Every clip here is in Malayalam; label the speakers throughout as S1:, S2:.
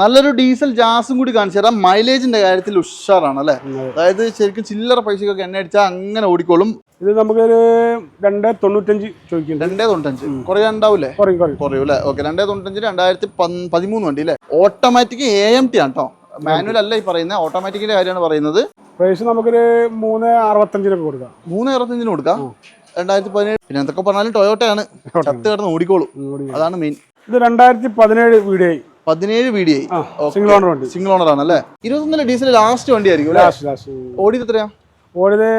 S1: നല്ലൊരു ഡീസൽ ജാസും കൂടി കാണിച്ചു തരാം. മൈലേജിന്റെ കാര്യത്തിൽ ഉഷാറാണ് അല്ലേ? അതായത് ശരിക്കും ചില്ലറ പൈസക്കൊക്കെ എണ്ണ അടിച്ചാൽ അങ്ങനെ ഓടിക്കോളും.
S2: ഇത് നമുക്കൊരു രണ്ടേ തൊണ്ണൂറ്റഞ്ച് ചോദിക്കും.
S1: രണ്ടേ തൊണ്ണൂറ്റഞ്ച്. കുറേ ഉണ്ടാവൂലേ?
S2: കുറയും കുറയും.
S1: കുറയും അല്ലേ ഓക്കെ രണ്ടേ തൊണ്ണൂറ്റഞ്ച് രണ്ടായിരത്തി പതിമൂന്ന് വണ്ടി അല്ലേ? ഓട്ടോമാറ്റിക് എ എം ടി ആണ് കേട്ടോ മാനുവൽ അല്ല ഈ പറയുന്നത്. ഓട്ടോമാറ്റിക്കിന്റെ കാര്യമാണ് പറയുന്നത്.
S2: പ്രൈസ് നമുക്കൊരു മൂന്ന് അറുപത്തഞ്ചിനൊക്കെ കൊടുക്കാം.
S1: മൂന്ന് അറുപത്തഞ്ചിന് കൊടുക്കാം. രണ്ടായിരത്തി പതിനേഴ്. പിന്നെ എന്തൊക്കെ പറഞ്ഞാലും ടൊയോട്ടയാണ് ചത്ത് കിടന്ന് ഓടിക്കോളും. അതാണ് മെയിൻ
S2: ഇത് രണ്ടായിരത്തി പതിനേഴ് വീഡിയോ
S1: പതിനേഴ് V D I
S2: single owner വണ്ടി.
S1: സിംഗിൾ ഓണർ ആണ് അല്ലേ ഇരുപത്തൊന്നിലെ ഡീസൽ ലാസ്റ്റ് വണ്ടി ആയിരിക്കും
S2: ലാസ്റ്റ് ലാസ്റ്റ്
S1: ഓടിയത് എത്രയാ?
S2: ഓടിയത്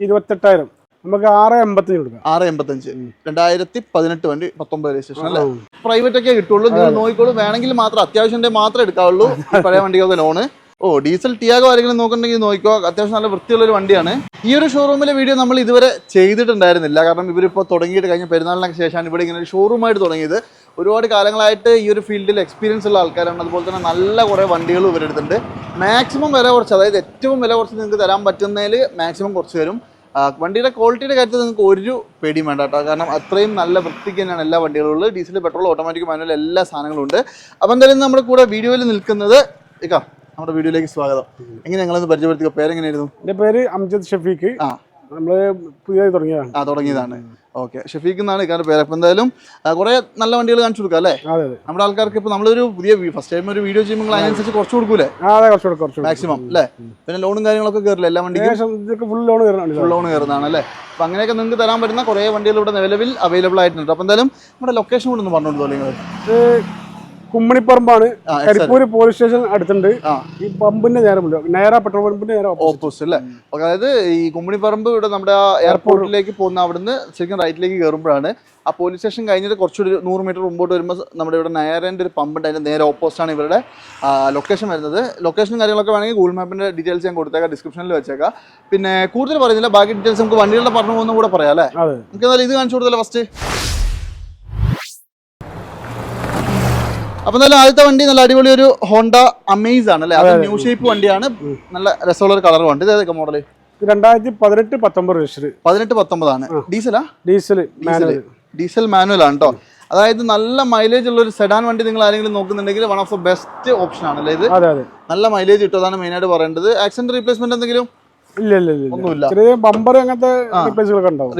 S2: ഇരുപത്തെട്ടായിരം. നമുക്ക് ആറ് എൺപത്തഞ്ച് കൊടുക്കാം.
S1: ആറ് എൺപത്തഞ്ച് രണ്ടായിരത്തി പതിനെട്ട് വണ്ടി പത്തൊമ്പത് രജിസ്ട്രേഷൻ അല്ലേ? പ്രൈവറ്റ് ഒക്കെ കിട്ടുള്ളൂ. നിങ്ങൾ നോക്കിക്കോളൂ. വേണമെങ്കിൽ മാത്രം അത്യാവശ്യം മാത്രമേ എടുക്കാവുള്ളൂ. പഴയ വണ്ടികൾക്ക് ലോണ് ഓ ഡീസൽ ടിയാഗോ ആരെങ്കിലും നോക്കുന്നുണ്ടെങ്കിൽ നോക്കിക്കോ. അത്യാവശ്യം നല്ല വൃത്തിയുള്ള ഒരു വണ്ടിയാണ്. ഈ ഒരു ഷോറൂമിലെ വീഡിയോ നമ്മൾ ഇതുവരെ ചെയ്തിട്ടുണ്ടായിരുന്നില്ല. കാരണം ഇവരിപ്പോൾ തുടങ്ങിയിട്ട് കഴിഞ്ഞ പെരുന്നാളിനൊക്കെ ശേഷമാണ് ഇവിടെ ഇങ്ങനെ ഒരു ഷോറൂമായിട്ട് തുടങ്ങിയത്. ഒരുപാട് കാലങ്ങളായിട്ട് ഈ ഒരു ഫീൽഡിൽ എക്സ്പീരിയൻസ് ഉള്ള ആൾക്കാരാണ്. അതുപോലെ തന്നെ നല്ല കുറേ വണ്ടികളും ഇവരെടുത്തിട്ടുണ്ട് മാക്സിമം വില കുറച്ച് അതായത് ഏറ്റവും വില കുറച്ച് നിങ്ങൾക്ക് തരാൻ പറ്റുന്നതിൽ മാക്സിമം കുറച്ച് തരും വണ്ടിയുടെ ക്വാളിറ്റിയുടെ കാര്യത്തിൽ നിങ്ങൾക്ക് ഒരു പേടിയും വേണ്ട കേട്ടോ. കാരണം അത്രയും നല്ല വൃത്തിക്ക് തന്നെയാണ് എല്ലാ വണ്ടികളും ഉള്ളത്. ഡീസൽ പെട്രോൾ ഓട്ടോമാറ്റിക് മാനുവൽ എല്ലാ സാധനങ്ങളും ഉണ്ട്. അപ്പോൾ എന്തായാലും നമ്മുടെ കൂടെ വീഡിയോയിൽ നിൽക്കുന്നത് ഇക്കാ. നമ്മുടെ വീഡിയോയിലേക്ക് സ്വാഗതം. എങ്ങനെ ഞങ്ങളൊന്ന് പരിചയപ്പെടുത്തിയോ പേരെങ്ങനെയായിരുന്നു?
S2: എന്റെ പേര് അംജദ് ഷഫീഖ്.
S1: ആ.
S2: നമ്മൾ പുതിയതായി തുടങ്ങിയതാണ്.
S1: ആ തുടങ്ങിയതാണ്. ഓക്കെ. ഷഫീഖ് എന്നാണ് ഇക്കാരുടെ പേര്. അപ്പം എന്തായാലും കുറെ നല്ല വണ്ടികൾ കാണിച്ചു കൊടുക്കാം അല്ലേ?
S2: അതെ അതെ.
S1: നമ്മുടെ ആൾക്കാർക്ക് ഇപ്പോൾ നമ്മളൊരു പുതിയ ഫസ്റ്റ് ടൈം ഒരു വീഡിയോ ചെയ്യുമ്പോൾ അതിനനുസരിച്ച് കുറച്ച് കൊടുക്കൂലേ?
S2: ആ അതെ കുറച്ചുകൂടെ കുറച്ചുകൂടെ
S1: മാക്സിമം അല്ലേ? പിന്നെ ലോണും കാര്യങ്ങളൊക്കെ കയറില്ല എല്ലാ വണ്ടിക്കും?
S2: ഏകദേശം ഇതൊക്കെ ഫുൾ ലോൺ
S1: ഫുൾ ലോൺ കയറുന്നതാണ് അല്ലേ? അപ്പം അങ്ങനെയൊക്കെ നിങ്ങൾക്ക് തരാൻ പറ്റുന്ന കുറേ വണ്ടികൾ ഇവിടെ നിലവിൽ അവൈലബിൾ ആയിട്ടുണ്ട്. അപ്പം എന്തായാലും നമ്മുടെ ലൊക്കേഷൻ കൂടെ ഒന്ന് പറഞ്ഞുകൊണ്ട് തോന്നിയത് നിങ്ങൾ
S2: ഇത് കുമ്മണിപ്പറമ്പാണ്. കരിപ്പൂര് പോലീസ് സ്റ്റേഷൻ അടുത്തുണ്ട്. ഈ പമ്പിന്റെ നേരെ നേരെ പെട്രോൾ പമ്പിന്റെ നേരെ.
S1: ഓപ്പോസിറ്റ് അല്ലേ അതായത് ഈ കുമ്മണിപ്പറമ്പ് ഇവിടെ നമ്മുടെ ആ എയർപോർട്ടിലേക്ക് പോകുന്ന അവിടുന്ന് ശരിക്കും റൈറ്റിലേക്ക് കയറുമ്പോഴാണ് ആ പോലീസ് സ്റ്റേഷൻ കഴിഞ്ഞിട്ട് കുറച്ചൊരു നൂറ് മീറ്റർ മുമ്പോട്ട് വരുമ്പോൾ നമ്മുടെ ഇവിടെ നയറിന്റെ ഒരു പമ്പുണ്ട്. അതിന്റെ അതിന്റെ നേരെ ഓപ്പോസിറ്റ് ആണ് ഇവരുടെ ലൊക്കേഷൻ വരുന്നത്. ലൊക്കേഷനും കാര്യങ്ങളൊക്കെ വേണമെങ്കിൽ ഗൂഗിൾ മാപ്പിന്റെ ഡീറ്റെയിൽസ് ഞാൻ കൊടുത്തേക്കാം. ഡിസ്ക്രിപ്ഷനിൽ വെച്ചേക്കാം. പിന്നെ കൂടുതൽ പറയുന്നില്ല. ബാക്കി ഡീറ്റെയിൽസ് നമുക്ക് വണ്ടികളുടെ പറഞ്ഞു പോകുന്ന കൂടെ പറയാം അല്ലേ? നമുക്ക് എന്നാലും ഇത് കാണിച്ചു കൊടുത്തല്ലോ ഫസ്റ്റ് അപ്പൊ നല്ല ആദ്യത്തെ വണ്ടി നല്ല അടിപൊളി ഒരു ഹോണ്ട അമേസ് ആണ് അല്ലെ? അത് ന്യൂ ഷേപ്പ് വണ്ടിയാണ്. നല്ല രസമുള്ള ഒരു കളർ വണ്ടി. ഇതേതൊക്കെ
S2: മോഡൽ രണ്ടായിരത്തി പതിനെട്ട് പത്തൊമ്പത് രജിസ്റ്റർ.
S1: പതിനെട്ട് പത്തൊമ്പതാണ്. ഡീസലാ
S2: ഡീസൽ മാനുവൽ
S1: ഡീസൽ മാനുവൽ ആണ് കേട്ടോ അതായത് നല്ല മൈലേജ് ഉള്ള ഒരു സെഡാൻ വണ്ടി നിങ്ങൾ ആരെങ്കിലും നോക്കുന്നുണ്ടെങ്കിൽ one of the best option ആണ് അല്ലേ ഇത്? നല്ല മൈലേജ് കിട്ടും മെയിൻ ആയിട്ട് പറയേണ്ടത്. ആക്സിഡന്റ് റീപ്ലേസ്മെന്റ് എന്തെങ്കിലും?
S2: ഇല്ല ഇല്ല ഇല്ല,
S1: ഒന്നുമില്ല.
S2: ചെറിയ ബമ്പർ അങ്ങനത്തെ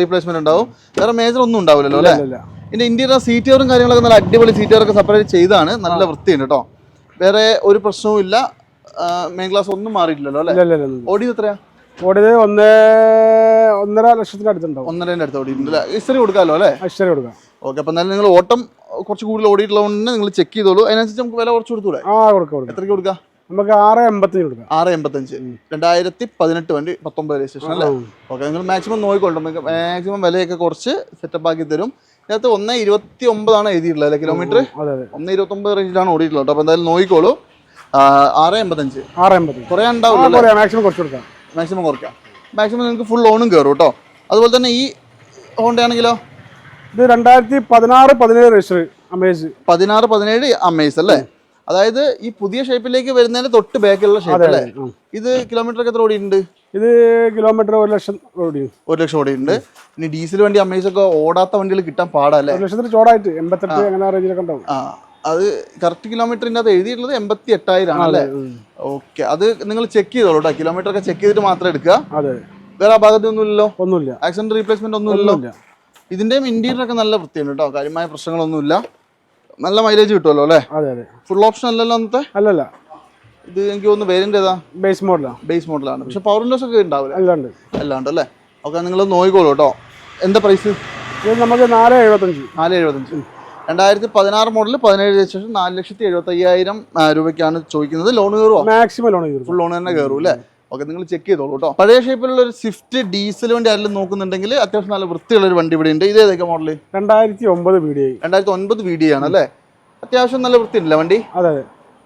S1: റീപ്ലേസ്മെന്റ് ഉണ്ടാവും. വേറെ മേജർ ഒന്നും ഉണ്ടാവില്ലല്ലോ അല്ലേ?
S2: ഇല്ല,
S1: ഇന്ത്യയുടെ ഇന്റീരിയർ സീറ്റുകളും കാര്യങ്ങളൊക്കെ നല്ല അടിപൊളി സീറ്റുകളൊക്കെ സെപ്പറേറ്റ് ചെയ്താണ്. നല്ല വൃത്തിയുണ്ട് കേട്ടോ വേറെ ഒരു പ്രശ്നവും ഇല്ല. മെയിൻ ക്ലാസ് ഒന്നും മാറിയിട്ടില്ലല്ലോ അല്ലേ?
S2: ഓടി.
S1: ഓടിയത് എത്രയാ?
S2: ഓടിയത് ഒന്ന് ഒന്നര ലക്ഷത്തിന് അടുത്തുണ്ടാവും.
S1: ഒന്നരന്റെ അടുത്ത് ഓടിയിട്ടുണ്ട് ഇസ്റ്ററി കൊടുക്കാമല്ലോ അല്ലേ?
S2: അശ്വര കൊടുക്കാം.
S1: ഓക്കെ അപ്പം എന്നാലും നിങ്ങൾ ഓട്ടം കുറച്ച് കൂടുതൽ ഓടിയിട്ടുള്ളതുകൊണ്ട് നിങ്ങൾ ചെക്ക് ചെയ്തോളൂ. അതിനനുസരിച്ച് നമുക്ക് വില കുറച്ച് കൊടുത്തൂടെ
S2: ആ കൊടുക്കാം
S1: എത്രയ്ക്ക് കൊടുക്കാം?
S2: നമുക്ക് ആറ് എൺപത്തഞ്ച് കൊടുക്കാം.
S1: ആറ് എൺപത്തഞ്ച് രണ്ടായിരത്തി പതിനെട്ട് വണ്ടി പത്തൊമ്പത് രജിസ്ട്രേഷൻ അല്ലേ? ഓക്കെ നിങ്ങൾ മാക്സിമം നോക്കിക്കോളും. മാക്സിമം വിലയൊക്കെ കുറച്ച് സെറ്റപ്പ് ആക്കി തരും. ഇതിനകത്ത് ഒന്ന് ഇരുപത്തി ഒമ്പതാണ് എഴുതിയിട്ടുള്ളത് അല്ലെ? കിലോമീറ്റർ ഒന്ന് ഇരുപത്തി ഒമ്പത് റേഞ്ചിലാണ് ഓടിയിട്ടുള്ളത്. അപ്പോൾ എന്തായാലും നോക്കിക്കോളൂ. ആറ് എൺപത്തഞ്ച്.
S2: ആറ് എൺപത്
S1: കുറേ ഉണ്ടാവില്ല
S2: മാക്സിമം കുറച്ച് കൊടുക്കാം.
S1: മാക്സിമം കുറയ്ക്കാം. മാക്സിമം നിങ്ങൾക്ക് ഫുൾ ലോണും കയറും കേട്ടോ അതുപോലെ തന്നെ ഈ ഹോണ്ടയാണെങ്കിലോ
S2: ഇത് രണ്ടായിരത്തി പതിനാറ് പതിനേഴ് രജിസ്റ്റർ അമേസ്
S1: പതിനാറ് പതിനേഴ് അമേസ് അല്ലേ? അതായത് ഈ പുതിയ ഷേപ്പിലേക്ക് വരുന്നതിന് തൊട്ട് ബാക്കിലുള്ള ഷേപ്പ് അല്ലേ? ഇത് കിലോമീറ്റർ ഒക്കെ എത്ര ഓടിയിട്ടുണ്ട്?
S2: ഇത് കിലോമീറ്റർ ഒരു ലക്ഷം
S1: ഒരു ലക്ഷം ഓടിയുണ്ട് ഇനി ഡീസൽ വണ്ടി അമേസ് ഒക്കെ ഓടാത്ത വണ്ടികൾ കിട്ടാൻ പാടല്ലേ
S2: ഒരു ലക്ഷത്തിന് ചോടായിട്ട് എൺപത്തെട്ട് അങ്ങനെ ആ റേഞ്ചിലൊക്കെ ഉണ്ടാവും.
S1: ആ അത് കറക്റ്റ് കിലോമീറ്ററിന്റെ അത് എഴുതിയിട്ടുള്ളത് എൺപത്തി എട്ടായിരം ആണ് അല്ലേ. ഓക്കെ അത് നിങ്ങൾ ചെക്ക് ചെയ്തോളൂ കേട്ടോ കിലോമീറ്റർ ഒക്കെ ചെക്ക് ചെയ്തിട്ട് മാത്രം എടുക്കുക.
S2: അതെ.
S1: വേറെ ഒന്നുമില്ലല്ലോ?
S2: ഒന്നുമില്ല.
S1: ആക്സിഡന്റ് റീപ്ലേസ്മെന്റ് ഒന്നുമില്ലല്ലോ?
S2: ഒന്നുമില്ല.
S1: ഇതിന്റെയും ഇന്റീരിയർ ഒക്കെ നല്ല വൃത്തിയുണ്ട് കേട്ടോ കാര്യമായ പ്രശ്നങ്ങളൊന്നുമില്ല. നല്ല മൈലേജ് കിട്ടുമല്ലോ അല്ലേ?
S2: അതെ അതെ.
S1: ഫുൾ ഓപ്ഷൻ അല്ലല്ലോ അന്നത്തെ?
S2: അല്ലല്ല.
S1: ഇത് എനിക്ക് തോന്നുന്നു വേരിയന്റ് ഏതാ?
S2: ബേസ് മോഡലാണ്
S1: ബേസ് മോഡലാണ് പക്ഷെ പവർ വിൻഡോസ് ഒക്കെ ഉണ്ടാവില്ല?
S2: അല്ലാണ്ട്.
S1: അല്ലാണ്ട് അല്ലേ? ഓക്കെ നിങ്ങൾ നോയിക്കോളൂ കേട്ടോ. എന്താ പ്രൈസ്
S2: ഇത് നമുക്ക് നാല് എഴുപത്തഞ്ച്
S1: നാല് എഴുപത്തഞ്ച് രണ്ടായിരത്തി പതിനാറ് മോഡൽ പതിനേഴ് രജിസ്ട്രേഷൻ നാല് ലക്ഷത്തി എഴുപത്തി അയ്യായിരം രൂപയ്ക്കാണ് ചോദിക്കുന്നത്. ലോൺ കയറുമോ
S2: മാക്സിമം ലോൺ കയറും
S1: ഫുൾ ലോൺ തന്നെ കയറും അല്ലേ ഓക്കെ നിങ്ങൾ ചെക്ക് ചെയ്തോളൂ കേട്ടോ. പഴയ ഷേപ്പിലുള്ള ഒരു സ്വിഫ്റ്റ് ഡീസൽ വണ്ടി ആരെങ്കിലും നോക്കുന്നുണ്ടെങ്കിൽ അത്യാവശ്യം നല്ല വൃത്തിയുള്ള ഒരു വണ്ടി ഇവിടെ ഉണ്ട് ഇത് ഏതൊക്കെ മോഡൽ
S2: രണ്ടായിരത്തി ഒമ്പത് വീഡിയോ
S1: രണ്ടായിരത്തി ഒൻപത് വീഡിയോ ആണ് അല്ലേ അത്യാവശ്യം നല്ല വൃത്തിയുണ്ടല്ലേ വണ്ടി?
S2: അതെ.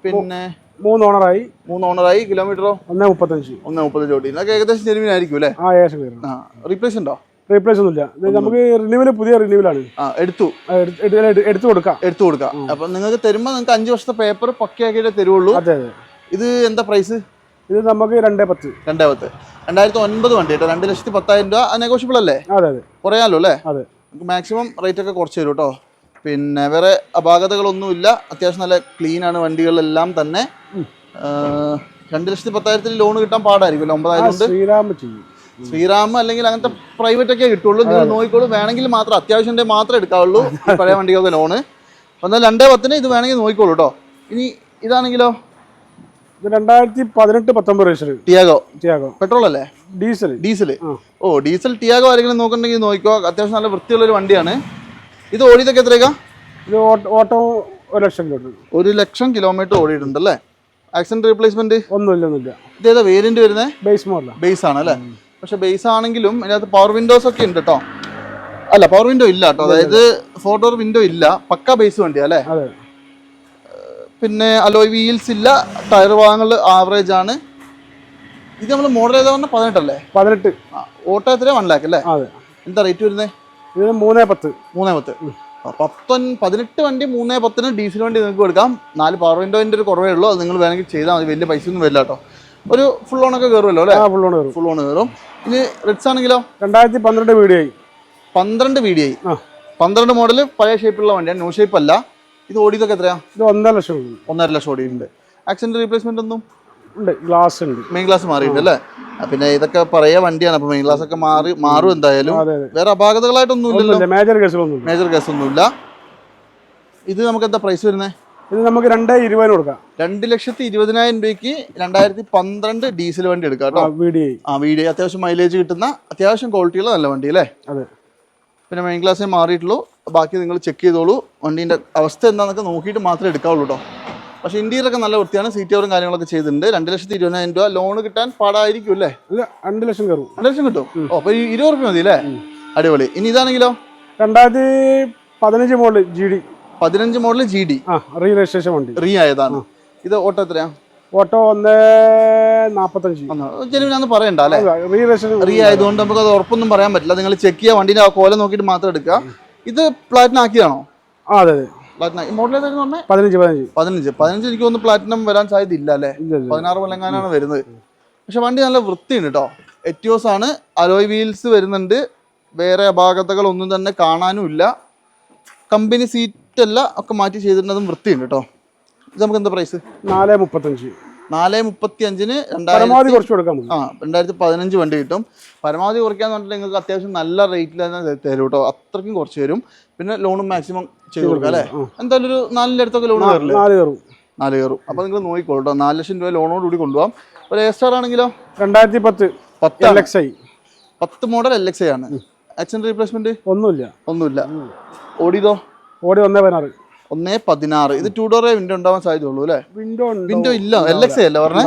S1: പിന്നെ?
S2: മൂന്ന് ഓണറായി.
S1: മൂന്ന് ഓണറായി കിലോമീറ്ററോ?
S2: ഒന്ന് മുപ്പത്തഞ്ച്.
S1: ഒന്ന് മുപ്പത്തഞ്ച് ഓടി ഇതൊക്കെ ഏകദേശം ജെനുവിനായിരിക്കും അല്ലേ?
S2: ആ ഏകദേശം വരും
S1: ആ റീപ്ലേസ് ഉണ്ടോ?
S2: റീപ്ലേസ് ഒന്നുമില്ല. നമുക്ക് റിന്യൂവൽ പുതിയ റിന്യൂവലാണ്
S1: എടുത്തു.
S2: എടുത്തു കൊടുക്കാം.
S1: എടുത്തു കൊടുക്കാം. അപ്പൊ നിങ്ങൾക്ക് തരുമ്പോൾ നിങ്ങൾക്ക് അഞ്ച് വർഷത്തെ പേപ്പർ പക്കയാക്കിയിട്ടേ തരുള്ളൂ.
S2: അതെ അതെ.
S1: ഇത് എന്താ പ്രൈസ്
S2: ഇത് നമുക്ക് രണ്ടേ പത്ത്.
S1: രണ്ടേ പത്ത്. രണ്ടായിരത്തി ഒൻപത് വണ്ടി കേട്ടോ. രണ്ട് ലക്ഷത്തി പത്തായിരം രൂപ നെഗോഷ്യബിൾ അല്ലേ?
S2: അതെ അതെ.
S1: കുറയാലോ അല്ലേ?
S2: അതെ.
S1: നമുക്ക് മാക്സിമം റേറ്റ് ഒക്കെ കുറച്ച് തരും കേട്ടോ. പിന്നെ വേറെ അപാകതകളൊന്നുമില്ല. അത്യാവശ്യം നല്ല ക്ലീൻ ആണ് വണ്ടികളെല്ലാം തന്നെ. രണ്ടു ലക്ഷത്തി പത്തായിരത്തിൽ ലോൺ കിട്ടാൻ പാടായിരിക്കും ഒമ്പതായിരം
S2: ശ്രീരാമ ചെയ്യും.
S1: ശ്രീറാം അല്ലെങ്കിൽ അങ്ങനത്തെ പ്രൈവറ്റ് ഒക്കെ കിട്ടുള്ളൂ. നിങ്ങൾ നോക്കിക്കോളൂ. വേണമെങ്കിൽ മാത്രം അത്യാവശ്യം മാത്രമേ എടുക്കാവുള്ളൂ പഴയ വണ്ടികളുടെ ലോണ് എന്നാൽ രണ്ടേ പത്തിന് ഇത് വേണമെങ്കിൽ നോക്കിക്കോളൂ കേട്ടോ ഇനി ഇതാണെങ്കിലോ?
S2: ഇത് രണ്ടായിരത്തി പതിനെട്ട് പത്തൊമ്പത് രജിസ്റ്റർ
S1: ടിയാഗോ.
S2: ടിയാഗോ.
S1: പെട്രോൾ അല്ലേ
S2: ഡീസൽ
S1: ഡീസൽ ഓ ഡീസൽ ടിയാഗോ ആരെങ്കിലും നോക്കണ്ടെങ്കിൽ നോക്കിക്കോ. അത്യാവശ്യം നല്ല വൃത്തിയുള്ള ഒരു വണ്ടിയാണ്. ഇത് ഓടിയതൊക്കെ എത്രയൊക്കെ
S2: ഇത് ഓട്ടോ- ഒരു ലക്ഷം കിലോമീറ്റർ
S1: ഒരു ലക്ഷം കിലോമീറ്റർ ഓടിയിട്ടുണ്ട് അല്ലേ? ആക്സിഡന്റ് റീപ്ലേസ്മെന്റ്
S2: ഒന്നുമില്ല ഒന്നുമില്ല
S1: ഇതേതാ വേരിയന്റ് വരുന്നത്
S2: ബേസ് മോഡൽ
S1: ബേസ് ആണ് അല്ലേ? പക്ഷെ ബേസ് ആണെങ്കിലും ഇതിനകത്ത് പവർ വിൻഡോസ് ഒക്കെ ഉണ്ട് കേട്ടോ അല്ല പവർ വിൻഡോ ഇല്ല കേട്ടോ അതായത് ഫോർ ഡോർ വിൻഡോ ഇല്ല. പക്ക ബേസ് വണ്ടിയാ അല്ലേ? പിന്നെ അലോയ് വീൽസ് ഇല്ല. ടയർ ഭാഗങ്ങൾ ആവറേജ് ആണ്. ഇത് നമ്മൾ മോഡൽ ഏതാ പറഞ്ഞാൽ പതിനെട്ടല്ലേ?
S2: പതിനെട്ട്.
S1: ഓട്ടോ എത്ര വൺ ലാക്ക് അല്ലേ? എന്താ റേറ്റ് വരുന്നത്
S2: ഇത് മൂന്നേ പത്ത്.
S1: മൂന്നേ പത്ത്. പത്തൊൻ പതിനെട്ട് വണ്ടി മൂന്നേ പത്തിന് ഡീസൽ വണ്ടി നിങ്ങൾക്ക് കൊടുക്കാം. നാല് പവർ വിൻഡോന്റെ ഒരു കുറവേ ഉള്ളൂ. അത് നിങ്ങൾ വേണമെങ്കിൽ ചെയ്താൽ മതി. വലിയ പൈസ ഒന്നും വരില്ല കേട്ടോ. ഒരു ഫുൾ ഓണൊക്കെ കയറുമല്ലോ അല്ലേ?
S2: ഫുൾ ഓൺ കയറും
S1: ഫുൾ ഓൺ കയറും ഇനി റിറ്റ്സ് ആണെങ്കിലോ?
S2: രണ്ടായിരത്തി പന്ത്രണ്ട് വീഡിയോ ആയി
S1: പന്ത്രണ്ട് വീഡിയോ
S2: ആയി
S1: പന്ത്രണ്ട് മോഡൽ പഴയ ഷേപ്പിലുള്ള വണ്ടിയാണ്. ന്യൂ ഷേപ്പ് അല്ല. ഇത് ഓടിയതൊക്കെ എത്രയാ?
S2: ഇത് ഒന്നര ലക്ഷം.
S1: ഒന്നര ലക്ഷം ഓടിയിട്ടുണ്ട്. ആക്സിഡന്റ് റീപ്ലേസ്മെന്റ് ഒന്നും?
S2: ഉണ്ട് ഗ്ലാസ് ഉണ്ട്.
S1: മെയിൻ ഗ്ലാസ് മാറിയിട്ടുണ്ട് അല്ലേ? പിന്നെ ഇതൊക്കെ പഴയ വണ്ടിയാണ്. അപ്പൊ മെയിൻ ഗ്ലാസ് ഒക്കെ മാറി മാറും എന്തായാലും. വേറെ അപാകതകളായിട്ടൊന്നും ഇല്ലല്ലോ.
S2: മേജർ കേസുകളൊന്നുമില്ല
S1: മേജർ കേസ് ഒന്നുമില്ല. ഇത് നമുക്ക് എന്താ പ്രൈസ് വരുന്നത്
S2: ഇത് നമുക്ക് രണ്ടേ ഇരുപതിന് കൊടുക്കാം.
S1: രണ്ട് ലക്ഷത്തി ഇരുപതിനായിരം രൂപയ്ക്ക് രണ്ടായിരത്തി പന്ത്രണ്ട് ഡീസൽ വണ്ടി എടുക്കാം കേട്ടോ.
S2: വീഡിയോ
S1: ആ വീഡിയോ അത്യാവശ്യം മൈലേജ് കിട്ടുന്ന അത്യാവശ്യം ക്വാളിറ്റിയുള്ള നല്ല വണ്ടി അല്ലേ?
S2: അതെ.
S1: പിന്നെ മെയിൻ ക്ലാസ്സിൽ മാറിയിട്ടുള്ളൂ. ബാക്കി നിങ്ങൾ ചെക്ക് ചെയ്തോളൂ. വണ്ടീന്റെ അവസ്ഥ എന്താണെന്നൊക്കെ നോക്കിയിട്ട് മാത്രമേ എടുക്കാവുള്ളൂ കേട്ടോ. പക്ഷേ ഇന്ത്യയിലൊക്കെ നല്ല വൃത്തിയാണ് സീറ്റ് കവറും കാര്യങ്ങളൊക്കെ ചെയ്തിട്ടുണ്ട്. രണ്ട് ലക്ഷത്തി ഇരുപതിനായിരം രൂപ ലോൺ കിട്ടാൻ പാടായിരിക്കും അല്ലേ?
S2: ഇത് രണ്ട് ലക്ഷം കയറും.
S1: രണ്ട് ലക്ഷം കിട്ടും? ഓ അപ്പോൾ ഇരുപത് റുപ്യ മതി അല്ലേ? അടിപൊളി. ഇനി ഇതാണെങ്കിലോ?
S2: രണ്ടായിരത്തി പതിനഞ്ച് മോഡൽ ജി ഡി
S1: പതിനഞ്ച് model G D
S2: re registration വണ്ടി.
S1: റീ ആയതാണ്. ഇത് ഓട്ടോ എത്രയാ?
S2: ഓട്ടോ ഒന്ന് നാപ്പത്തഞ്ച്.
S1: ജനുവിനാന്ന് പറയണ്ട അല്ലേ?
S2: റീ രജിസ്ട്രേഷൻ
S1: റീ ആയതുകൊണ്ട് നമുക്ക് അത് ഉറപ്പൊന്നും പറയാൻ പറ്റില്ല. നിങ്ങൾ ചെക്ക് ചെയ്യുക വണ്ടിന്റെ ആ കോല നോക്കിയിട്ട് മാത്രം എടുക്കുക. ഇത് പ്ലാറ്റിനാക്കിയതാണോ
S2: ആ അതെ അതെ.
S1: മോഡൽ ഏതായിരുന്നു പറഞ്ഞേ?
S2: പതിനഞ്ച് പതിനഞ്ച്.
S1: പതിനഞ്ച്. പതിനഞ്ച് എനിക്ക് തോന്നുന്നു പ്ലാറ്റിനം വരാൻ സാധ്യത ഇല്ല അല്ലേ? പതിനാറ് കൊല്ലങ്ങാനാണ് വരുന്നത്. പക്ഷെ വണ്ടി നല്ല വൃത്തിയുണ്ട് കേട്ടോ എറ്റിയോസ് ആണ്. അലോയ് വീൽസ് വരുന്നുണ്ട്. വേറെ അപാകതകൾ ഒന്നും തന്നെ കാണാനും ഇല്ല. കമ്പനി സീറ്റ് അല്ല ഒക്കെ മാറ്റി ചെയ്തിട്ടുണ്ടതും വൃത്തിയുണ്ട് കേട്ടോ ഇത് നമുക്ക് എന്താ പ്രൈസ്
S2: നാല് മുപ്പത്തഞ്ച്.
S1: നാല് മുപ്പത്തി അഞ്ചിന് രണ്ടായിരത്തി
S2: പരമാവധി കുറച്ച് കൊടുക്കാം
S1: ആ രണ്ടായിരത്തി പതിനഞ്ച് വണ്ടി കിട്ടും. പരമാവധി കുറയ്ക്കാന്ന് പറഞ്ഞിട്ട് നിങ്ങൾക്ക് അത്യാവശ്യം നല്ല റേറ്റിൽ തന്നെ തരും കേട്ടോ അത്രയ്ക്കും കുറച്ച് തരും പിന്നെ ലോണും മാക്സിമം ചെയ്ത് കൊടുക്കാം അല്ലേ? എന്തായാലും ഒരു നാലിന്റെ അടുത്തൊക്കെ ലോൺ കയറില്ലേ
S2: നാല് കയറും.
S1: നാല് കയറും. അപ്പോൾ നിങ്ങൾ നോക്കിക്കോളൂ കേട്ടോ നാല് ലക്ഷം രൂപ ലോണോട് കൂടി കൊണ്ടുപോകാം ഒരു എ സ്റ്റാർ ആണെങ്കിലോ?
S2: രണ്ടായിരത്തി പത്ത്
S1: പത്ത്
S2: എൽ എക്സ് ഐ
S1: പത്ത് മോഡൽ എൽ എക്സ് ഐ ആണ്. ആക്സിഡന്റ് റീപ്ലേസ്മെന്റ്
S2: ഒന്നുമില്ല.
S1: ഒന്നുമില്ല. ഓടിയതോ?
S2: ഓടി ഒന്നേ പതിനാറ്.
S1: ഒന്നേ പതിനാറ്. ഇത് ടൂ ഡോറേ വിൻഡോ ഉണ്ടാവാൻ സാധ്യതയുള്ളൂ അല്ലേ?
S2: വിൻഡോ
S1: വിൻഡോ ഇല്ല. എൽ എക്സ് അല്ലേ പറഞ്ഞേ?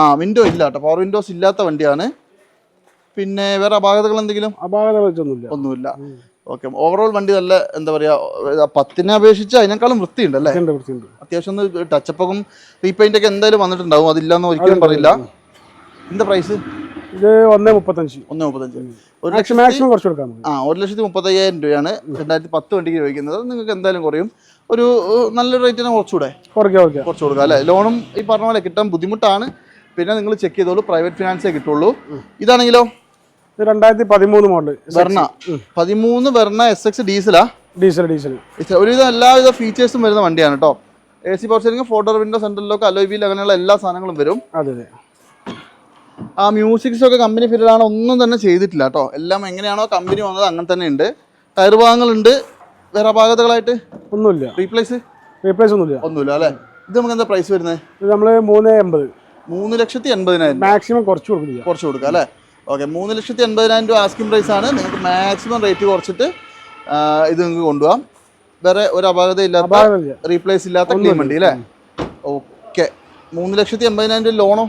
S1: ആ വിൻഡോ ഇല്ല കേട്ടോ. പവർ വിൻഡോസ് ഇല്ലാത്ത വണ്ടിയാണ്. പിന്നെ വേറെ അപാകതകൾ എന്തെങ്കിലും? ഒന്നുമില്ല. ഓക്കെ ഓവറോൾ വണ്ടി നല്ല എന്താ പറയാ പത്തിനെ അപേക്ഷിച്ച് അതിനേക്കാളും വൃത്തിയുണ്ട് അല്ലേ? അത്യാവശ്യം ഒന്ന് ടച്ചപ്പും റീപെയിന്റ് ഒക്കെ എന്തായാലും വന്നിട്ടുണ്ടാവും. അതില്ലാന്ന് ഒരിക്കലും പറയില്ല. എന്താ പ്രൈസ്
S2: ഇത് ഒന്നേ മുപ്പത്തഞ്ച്.
S1: ഒന്ന് മുപ്പത്തഞ്ച്. ഒരു
S2: മാക്സിമം മാക്സിമം കുറച്ച് കൊടുക്കാൻ
S1: ആ ഒരു ലക്ഷത്തി മുപ്പത്തയ്യായിരം രൂപയാണ്. രണ്ടായിരത്തി പത്ത് വണ്ടിക്ക് ചോദിക്കുന്നത് നിങ്ങൾക്ക് എന്തായാലും കുറയും. ഒരു നല്ല നല്ലൊരു റേറ്റിന് കുറച്ചുകൂടെ. കുറച്ചു കൊടുക്കാം അല്ലേ? ലോണും ഈ പറഞ്ഞ പോലെ കിട്ടാൻ ബുദ്ധിമുട്ടാണ്. പിന്നെ നിങ്ങൾ ചെക്ക് ചെയ്തോളൂ പ്രൈവറ്റ് ഫിനാൻസേ കിട്ടുള്ളൂ. ഇതാണെങ്കിലോ?
S2: ഇത് രണ്ടായിരത്തി പതിമൂന്ന് മോഡൽ
S1: വെർണ. പതിമൂന്ന് വെർണ എസ് എക്സ് ഡീസലാ
S2: ഡീസൽ ഡീസൽ
S1: ഒരു ഒരുവിധം എല്ലാവിധ ഫീച്ചേഴ്സും വരുന്ന വണ്ടിയാണ് കേട്ടോ A C power steering four door window സെൻട്രലിലൊക്കെ alloy wheel അങ്ങനെയുള്ള എല്ലാ സാധനങ്ങളും വരും.
S2: അതെ അതെ.
S1: ആ മ്യൂസിക്സ് ഒക്കെ കമ്പനി ഫിറ്റഡാണ് ഒന്നും തന്നെ ചെയ്തിട്ടില്ല കേട്ടോ എല്ലാം എങ്ങനെയാണോ കമ്പനി വന്നത് അങ്ങനെ തന്നെ ഉണ്ട്. ടയർ ഭാഗങ്ങളുണ്ട്. വേറെ അപാകതകളായിട്ട്?
S2: ഒന്നുമില്ല.
S1: റീപ്ലേസ്
S2: റീപ്ലേസ് ഒന്നുമില്ല.
S1: ഒന്നുമില്ല അല്ലേ? ഇത് നമുക്ക് എന്താ പ്രൈസ് വരുന്നത്
S2: ഇത് നമ്മൾ മൂന്ന് എൺപത്
S1: മൂന്ന് ലക്ഷത്തി എൺപതിനായിരം
S2: മാക്സിമം കുറച്ച് കൊടുക്കില്ല.
S1: കുറച്ച് കൊടുക്കുക അല്ലേ? ഓക്കെ മൂന്ന് ലക്ഷത്തി എൺപതിനായിരം രൂപ ആസ്കിംഗ് പ്രൈസ് ആണ്. നിങ്ങൾക്ക് മാക്സിമം റേറ്റ് കുറച്ചിട്ട് ഇത് നിങ്ങൾക്ക് കൊണ്ടുപോകാം. വേറെ ഒരു അപാകത ഇല്ലാത്ത റീപ്ലേസ് ഇല്ലാത്ത ക്ലീൻ വണ്ടി അല്ലേ? ഓക്കെ മൂന്ന് ലക്ഷത്തി എൺപതിനായിരം രൂപ ലോണോ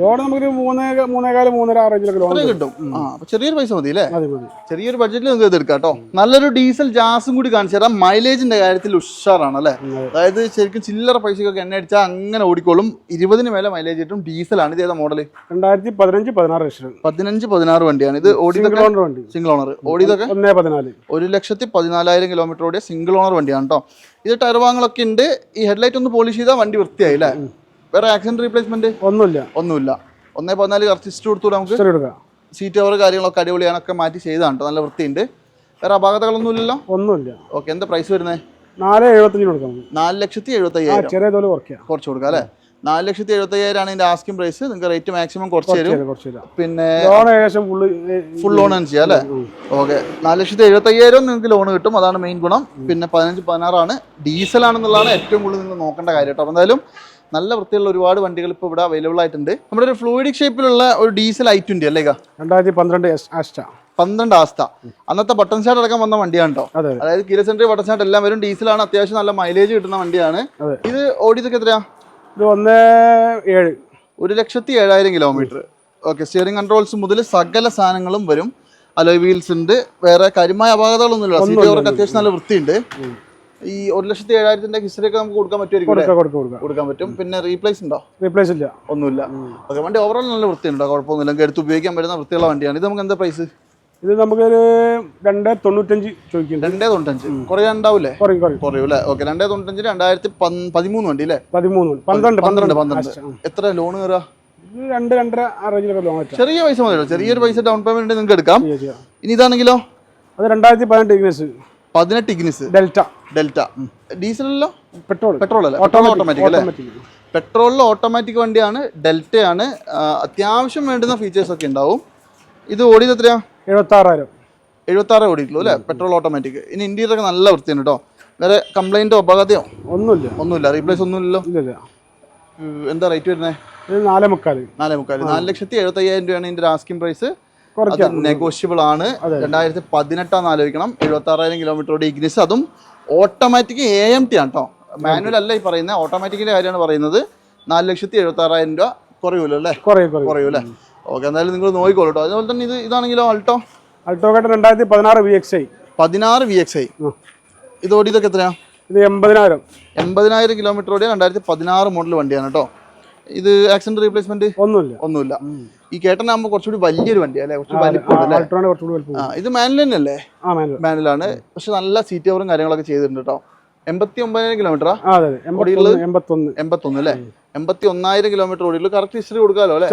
S2: ലോൺ നമുക്ക് മൂന്നേ മൂന്നേകാൽ മൂന്നര ആ റേഞ്ചിലൊക്കെ ലോൺ
S1: കിട്ടും. ആ അപ്പൊ ചെറിയൊരു പൈസ മതി അല്ലേ?
S2: മതി
S1: ചെറിയൊരു ബഡ്ജറ്റിൽ നിങ്ങൾക്ക് ഇത് എടുക്കാം കേട്ടോ. നല്ലൊരു ഡീസൽ ജാസും കൂടി കാണിച്ചു തരാം. മൈലേജിന്റെ കാര്യത്തിൽ ഉഷാറാണ് അല്ലേ അതായത് ശരിക്കും ചില്ലറ പൈസക്കൊക്കെ എണ്ണ അടിച്ചാൽ അങ്ങനെ ഓടിക്കോളും. ഇരുപതിന് മേലെ മൈലേജ് കിട്ടും. ഡീസലാണ് ഇത് ഏതാ മോഡൽ
S2: രണ്ടായിരത്തി പതിനഞ്ച് പതിനാറ് ലക്ഷം
S1: പതിനഞ്ച് പതിനാറ് വണ്ടിയാണ്. ഇത് ഓടിയതൊക്കെ
S2: സിംഗിൾ ഓണർ വണ്ടി.
S1: സിംഗിൾ ഓണർ ഓടിയതൊക്കെ?
S2: ഒന്നേ പതിനാല്.
S1: ഒരു ലക്ഷത്തി പതിനാലായിരം കിലോമീറ്റർ ഓടിയ സിംഗിൾ ഓണർ വണ്ടിയാണ് കേട്ടോ. ഇത് ടയർ വാങ്ങലൊക്കെ ഉണ്ട്. ഈ ഹെഡ്ലൈറ്റ് ഒന്ന് പോളിഷ് ചെയ്താൽ വണ്ടി വൃത്തിയായി അല്ലേ? വേറെ ആക്സിഡന്റ് റീപ്ലേസ്മെന്റ്
S2: ഒന്നുമില്ല.
S1: ഒന്നുമില്ല. ഒന്നേ പതിനാല് കറക്റ്റ് കൊടുത്തു നമുക്ക്. സീറ്റ് കവർ കാര്യങ്ങളൊക്കെ അടിപൊളിയാണ് ഒക്കെ മാറ്റി ചെയ്താണ് നല്ല വൃത്തിയുണ്ട്. വേറെ അപാകതകളൊന്നും ഇല്ലല്ലോ
S2: ഒന്നുമില്ല.
S1: ഓക്കെ എന്താ പ്രൈസ് വരുന്നത്
S2: നാല് എഴുപത്തഞ്ചിന് കൊടുക്കാം.
S1: നാല് ലക്ഷത്തി എഴുപത്തി
S2: ആ
S1: അയ്യായിരം
S2: ചെറിയ തോൽ
S1: കുറച്ച് കൊടുക്കാം അല്ലേ? നാല് ലക്ഷത്തി എഴുപത്തി അയ്യായിരം ആണ് ഇതിന്റെ ആസ്കിംഗ് പ്രൈസ് നിങ്ങൾക്ക് റേറ്റ് മാക്സിമം കുറച്ച് തരും. പിന്നെ
S2: ലോൺ ഏകദേശം ഫുൾ
S1: ഫുൾ ലോൺ ആണ് ചെയ്യാം അല്ലേ? ഓക്കെ നാല് ലക്ഷത്തി എഴുപത്തി അയ്യായിരം നിങ്ങൾക്ക് ലോൺ കിട്ടും. അതാണ് മെയിൻ ഗുണം. പിന്നെ പതിനഞ്ച് പതിനാറാണ്. ഡീസൽ ആണെന്നുള്ളതാണ് ഏറ്റവും കൂടുതൽ നിങ്ങൾ നോക്കേണ്ട കാര്യം കേട്ടോ എന്തായാലും നല്ല വൃത്തിയുള്ള ഒരുപാട് വണ്ടികൾ ഇപ്പോൾ ഇവിടെ അവൈലബിൾ ആയിട്ടുണ്ട്. നമ്മുടെ ഒരു ഫ്ലൂയിഡിക് ഷേപ്പിലുള്ള ഒരു ഡീസൽ ഐ ട്വന്റി അല്ലേ?
S2: രണ്ടായിരത്തി പന്ത്രണ്ട് ആസ്റ്റ
S1: പന്ത്രണ്ട് ആസ്ത അന്നത്തെ ബട്ടൺ ഷാട്ട് അടക്കം വന്ന വണ്ടിയാണ് കേട്ടോ
S2: അതെ അതെ.
S1: അതായത് കിലോ സെൻട്രി ബട്ടൺ ഷാട്ട് എല്ലാം വരും ഡീസലാണ് അത്യാവശ്യം നല്ല മൈലേജ് കിട്ടുന്ന വണ്ടിയാണ്. ഇത് ഓടിയതൊക്കെ എത്രയാ?
S2: ഇത് ഒന്ന് ഏഴ്.
S1: ഒരു ലക്ഷത്തി ഏഴായിരം കിലോമീറ്റർ ഓക്കെ സ്റ്റിയറിംഗ് കൺട്രോൾസ് മുതൽ സകല സാധനങ്ങളും വരും. അലോയ് വീൽസ് ഉണ്ട്. വേറെ കാര്യമായ അപാകതകളൊന്നുമില്ല സീറ്റ് അവർക്ക് അത്യാവശ്യം നല്ല വൃത്തിയുണ്ട്. ഈ ഒരു ലക്ഷത്തി ഏഴായിരത്തിന്റെ ഹിസ്റ്ററി ഒക്കെ നമുക്ക് കൊടുക്കാൻ പറ്റുമായിരിക്കും കൊടുക്കാൻ പറ്റും. പിന്നെ റീപ്ലേസ് ഉണ്ടോ?
S2: റീപ്ലേസ് ഇല്ല.
S1: ഒന്നുമില്ല. ഓക്കെ വണ്ടി ഓവറോൾ നല്ല വൃത്തിയുണ്ടോ? കുഴപ്പമൊന്നുമില്ല. നമുക്ക് എടുത്ത് ഉപയോഗിക്കാൻ പറ്റുന്ന വൃത്തിയുള്ള വണ്ടിയാണ്. ഇത് നമുക്ക് എന്താ പ്രൈസ്
S2: ഇത് നമുക്ക് രണ്ടേ തൊണ്ണൂറ്റഞ്ച് ചോദിക്കും
S1: രണ്ടേ തൊണ്ണൂറ്റഞ്ച്. കുറേ ഉണ്ടാവില്ലേ?
S2: കുറയും
S1: അല്ലേ ഓക്കെ രണ്ടേ തൊണ്ണൂറ്റഞ്ച് രണ്ടായിരത്തി പതിമൂന്ന് വണ്ടി അല്ലേ?
S2: പതിമൂന്ന് പന്ത്രണ്ട്
S1: പന്ത്രണ്ട്.
S2: പന്ത്രണ്ട്.
S1: എത്ര ലോൺ കയറുക
S2: രണ്ട് രണ്ടര റേഞ്ചിലൊക്കെ ലോൺ
S1: ചെറിയ പൈസ മതിയോ ചെറിയൊരു പൈസ ഡൗൺ പേയ്മെന്റ് നിങ്ങൾക്ക് എടുക്കാം. ഇനി ഇതാണെങ്കിലോ?
S2: അത് രണ്ടായിരത്തി പതിനെട്ട്
S1: പതിനെട്ട് ഇഗ്നിസ്
S2: ഡെൽറ്റ.
S1: ഡെൽറ്റ. ഡീസലല്ലോ?
S2: പെട്രോൾ.
S1: പെട്രോൾ അല്ലേ ഓട്ടോമാറ്റിക് അല്ലേ? പെട്രോളിൽ ഓട്ടോമാറ്റിക് വണ്ടിയാണ് ഡെൽറ്റയാണ്. അത്യാവശ്യം വേണ്ടുന്ന ഫീച്ചേഴ്സ് ഒക്കെ ഉണ്ടാവും. ഇത് ഓടിയത് എത്രയാ?
S2: എഴുപത്തി ആറായിരം
S1: എഴുപത്തി ആറ് ഓടിയിട്ടുള്ളൂ അല്ലേ? പെട്രോൾ ഓട്ടോമാറ്റിക് ഇനി ഇന്ത്യയിലൊക്കെ ഒക്കെ നല്ല വൃത്തിയാണ് കേട്ടോ വേറെ കംപ്ലൈന്റോ അപകടയോ?
S2: ഒന്നുമില്ല.
S1: ഒന്നുമില്ല. റീപ്ലേസ് ഒന്നുമില്ലല്ലോ?
S2: ഇല്ല
S1: എന്താ റേറ്റ് വരുന്നത്
S2: നാല് മുക്കാൽ.
S1: നാലേ മുക്കാൽ നാല് ലക്ഷത്തി എഴുപത്തയ്യായിരം രൂപയാണ് ഇതിന്റെ ആസ്കിംഗ് പ്രൈസ് അത് നെഗോഷ്യബിൾ ആണ്. രണ്ടായിരത്തി പതിനെട്ടാന്ന് ആലോചിക്കണം. എഴുപത്തി ആറായിരം കിലോമീറ്ററോടെ ഇഗ്നിസ് അതും ഓട്ടോമാറ്റിക് എ എം ടി ആണ് കേട്ടോ മാനുവൽ അല്ല ഈ പറയുന്നത് ഓട്ടോമാറ്റിക്കിന്റെ കാര്യമാണ് പറയുന്നത്. നാല് ലക്ഷത്തി എഴുപത്തി ആറായിരം രൂപ കുറയൂല്ലോ അല്ലേ?
S2: കുറയും
S1: അല്ലേ ഓക്കെ എന്തായാലും നിങ്ങൾ നോക്കിക്കോളൂ കേട്ടോ അതുപോലെ തന്നെ ഇത് ഇതാണെങ്കിലോ അൾട്ടോ അൾട്ടോ
S2: അൾട്ടോക്കേട്ട് രണ്ടായിരത്തി പതിനാറ് വി എക്സ് ഐ
S1: പതിനാറ് വി എക്സ് ഐ ഇത് ഓടിയതൊക്കെ എത്രയാ?
S2: ഇത് എൺപതിനായിരം.
S1: എൺപതിനായിരം കിലോമീറ്റർ ഓടിയ രണ്ടായിരത്തി പതിനാറ് മോഡൽ വണ്ടിയാണ് കേട്ടോ ഇത് ആക്സിഡന്റ് റീപ്ലേസ്മെന്റ്
S2: ഒന്നുമില്ല.
S1: ഒന്നുമില്ല. ഈ കേട്ടനാകുമ്പോൾ കുറച്ചുകൂടി വലിയൊരു വണ്ടി അല്ലേ? കുറച്ച് വലിപ്പം ഇത് മാനുവൽ തന്നെയല്ലേ മാനുവലാണ് പക്ഷെ നല്ല സീറ്റ് കവറും കാര്യങ്ങളൊക്കെ ചെയ്തിട്ടുണ്ട് കേട്ടോ എൺപത്തി ഒമ്പതിനായിരം കിലോമീറ്ററാ
S2: എൺപത്തൊന്ന്
S1: അല്ലേ? എൺപത്തി ഒന്നായിരം കിലോമീറ്റർ ഓടിയുള്ളൂ കറക്റ്റ് ഹിസ്റ്ററി കൊടുക്കാമല്ലോ അല്ലേ?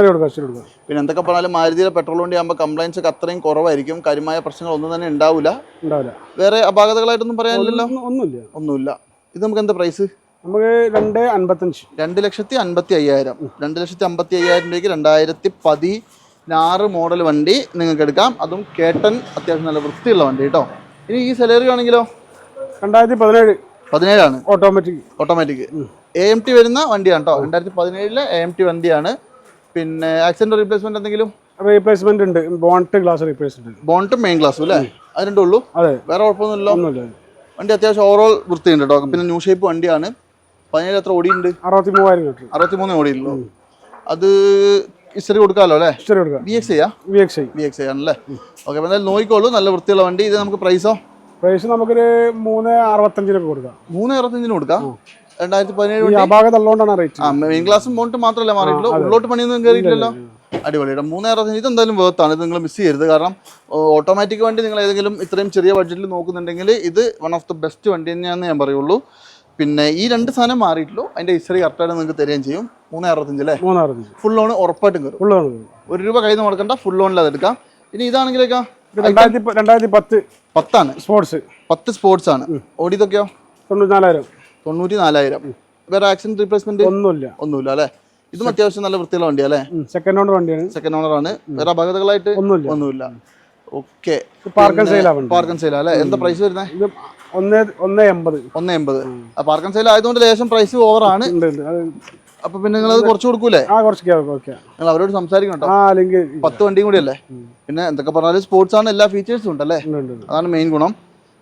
S1: പിന്നെ എന്തൊക്കെ പറഞ്ഞാലും മാരുതിയിലെ പെട്രോൾ വണ്ടി ആകുമ്പോൾ കംപ്ലൈൻസ് ഒക്കെ അത്രയും കുറവായിരിക്കും. കാര്യമായ പ്രശ്നങ്ങൾ ഒന്നും തന്നെ ഉണ്ടാവില്ല
S2: ഉണ്ടാവില്ല.
S1: വേറെ അപാകതകളായിട്ടൊന്നും പറയാനില്ലല്ലോ?
S2: ഒന്നുമില്ല.
S1: ഒന്നുമില്ല. ഇത് നമുക്ക് എന്താ പ്രൈസ്
S2: നമുക്ക് രണ്ട് അൻപത്തഞ്ച്.
S1: രണ്ട് ലക്ഷത്തി അൻപത്തി അയ്യായിരം. രണ്ട് ലക്ഷത്തി അമ്പത്തി അയ്യായിരം രൂപയ്ക്ക് രണ്ടായിരത്തി പതിനാറ് മോഡൽ വണ്ടി നിങ്ങൾക്ക് എടുക്കാം. അതും കേട്ടൻ അത്യാവശ്യം നല്ല വൃത്തിയുള്ള വണ്ടി കേട്ടോ. ഇനി ഈ സെലറി ആണെങ്കിലോ?
S2: രണ്ടായിരത്തി പതിനേഴ്.
S1: പതിനേഴാണ്.
S2: Automatic
S1: automatic A M T വരുന്ന വണ്ടിയാണ് കേട്ടോ. രണ്ടായിരത്തി പതിനേഴിലെ എ എം ടി വണ്ടിയാണ്. പിന്നെ ആക്സിഡന്റ് റീപ്ലേസ്മെന്റ് എന്തെങ്കിലും?
S2: റീപ്ലേസ്മെന്റ് ഉണ്ട്. ബോണ്ട് ഗ്ലാസ് റീപ്ലേസ്മെന്റ്
S1: ബോണ്ടും മെയിൻ ഗ്ലാസ്സും അല്ലേ? അത് രണ്ടുള്ളൂ
S2: അതെ.
S1: വേറെ കുഴപ്പമൊന്നുമില്ലല്ലോ.
S2: ഒന്നുമില്ല.
S1: വണ്ടി അത്യാവശ്യം ഓവറോൾ വൃത്തിയുണ്ട് കേട്ടോ. പിന്നെ ന്യൂ ഷേപ്പ് വണ്ടിയാണ്. പതിനേഴ് എത്ര ഓടിയുണ്ട്
S2: അറുപത്തി മൂവായിരം കിട്ടും.
S1: അറുപത്തി മൂന്ന് ഓടിയുള്ളൂ അത് ഇസ്റ്ററി കൊടുക്കാമല്ലോ അല്ലേ?
S2: ശരി കൊടുക്കാം.
S1: ബി എക്സ് ചെയ്യാ
S2: വി എക്സ്
S1: ബി എക്സ് ആണല്ലേ? ഓക്കെ അപ്പോൾ എന്തായാലും നോക്കിക്കോളൂ. നല്ല വൃത്തിയുള്ള വണ്ടി. ഇത് നമുക്ക് പ്രൈസോ
S2: പ്രൈസ് നമുക്കൊരു മൂന്ന് അറുപത്തഞ്ചിനൊക്കെ കൊടുക്കാം.
S1: മൂന്ന് അറുപത്തഞ്ചിന് കൊടുക്കാം. രണ്ടായിരത്തി പതിനേഴ്
S2: ഈ
S1: വണ്ടി.
S2: അപാകത ഉള്ളതുകൊണ്ടാണ് റേറ്റ്
S1: ആ മെയിൻ ക്ലാസ് ബോണ്ട് മാത്രമല്ല മാറിയിട്ടുള്ളൂ? ഉള്ളോട്ട് പണിയൊന്നും കയറിയിട്ടില്ലല്ലോ അടിപൊളിയുടെ മൂന്ന് അറുപത്തഞ്ച് ഇത് എന്തായാലും വേർത്താണ് ഇത് നിങ്ങൾ മിസ് ചെയ്യരുത്. കാരണം ഓട്ടോമാറ്റിക് വണ്ടി നിങ്ങൾ ഏതെങ്കിലും ഇത്രയും ചെറിയ ബഡ്ജറ്റിൽ നോക്കുന്നുണ്ടെങ്കിൽ ഇത് വൺ ഓഫ് ദ ബെസ്റ്റ് വണ്ടി തന്നെയാണെന്ന് ഞാൻ പറയുള്ളൂ. പിന്നെ ഈ രണ്ട് സാധനം മാറിയിട്ടുള്ളൂ. അതിന്റെ ഹിസ്റ്ററി കറക്റ്റായിട്ട് നിങ്ങൾക്ക് തരികയും ചെയ്യും. മൂന്ന് അറുപത്തഞ്ച് അല്ലേ
S2: മൂന്ന് അറുപത്തഞ്ച്.
S1: ഫുൾ ലോൺ ഉറപ്പായിട്ടും കയറും.
S2: ഉള്ളതാണ്
S1: ഒരു രൂപ കയ്യിൽ നിന്ന് മുടക്കണ്ട ഫുൾ ലോണിൽ അത് എടുക്കാം. ഇനി ഇതാണെങ്കിലേക്കാ?
S2: ഇത് രണ്ടായിരത്തി രണ്ടായിരത്തി പത്ത്.
S1: പത്താണ്.
S2: സ്പോർട്സ്
S1: പത്ത് സ്പോർട്സ് ആണ്. ഓടിയതൊക്കെയോ?
S2: തൊണ്ണൂറ്റിനാലായിരം.
S1: തൊണ്ണൂറ്റി നാലായിരം വേറെ ആക്സിഡന്റ് റീപ്ലേസ്മെന്റ്
S2: ഒന്നുമില്ല.
S1: ഒന്നുമില്ല അല്ലേ? ഇതും അത്യാവശ്യം നല്ല വൃത്തിയുള്ള വണ്ടിയാ അല്ലേ?
S2: സെക്കൻഡ് ഓണർ വണ്ടിയാണ്.
S1: സെക്കൻഡ് ഓണർ ആണ്. വേറെ അപകടങ്ങളായിട്ട്?
S2: ഒന്നുമില്ല.
S1: ഒന്നുമില്ല. ഓക്കെ.
S2: പാർക്കൻ സെയിലാണ്
S1: പാർക്കൻ അല്ലേ? എന്താ പ്രൈസ് വരുന്നത്
S2: ഇത് ഒന്ന് ഒന്ന് എൺപത്.
S1: ഒന്ന് എൺപത്. പാർക്കൻ സെയിൽ ആയതുകൊണ്ട് ലേശം പ്രൈസ് അപ്പൊ പിന്നെ നിങ്ങൾ അത് കുറച്ച് കൊടുക്കൂലേ?
S2: ആ കുറച്ച്
S1: നിങ്ങൾ അവരോട് സംസാരിക്കണം കേട്ടോ. പത്ത് വണ്ടിയും കൂടി അല്ലേ? പിന്നെ എന്തൊക്കെ പറഞ്ഞാലും സ്പോർട്സ് ആണ് എല്ലാ ഫീച്ചേഴ്സും ഉണ്ടല്ലേ
S2: ഉണ്ട് ഉണ്ട് ഉണ്ട്.
S1: അതാണ് മെയിൻ ഗുണം.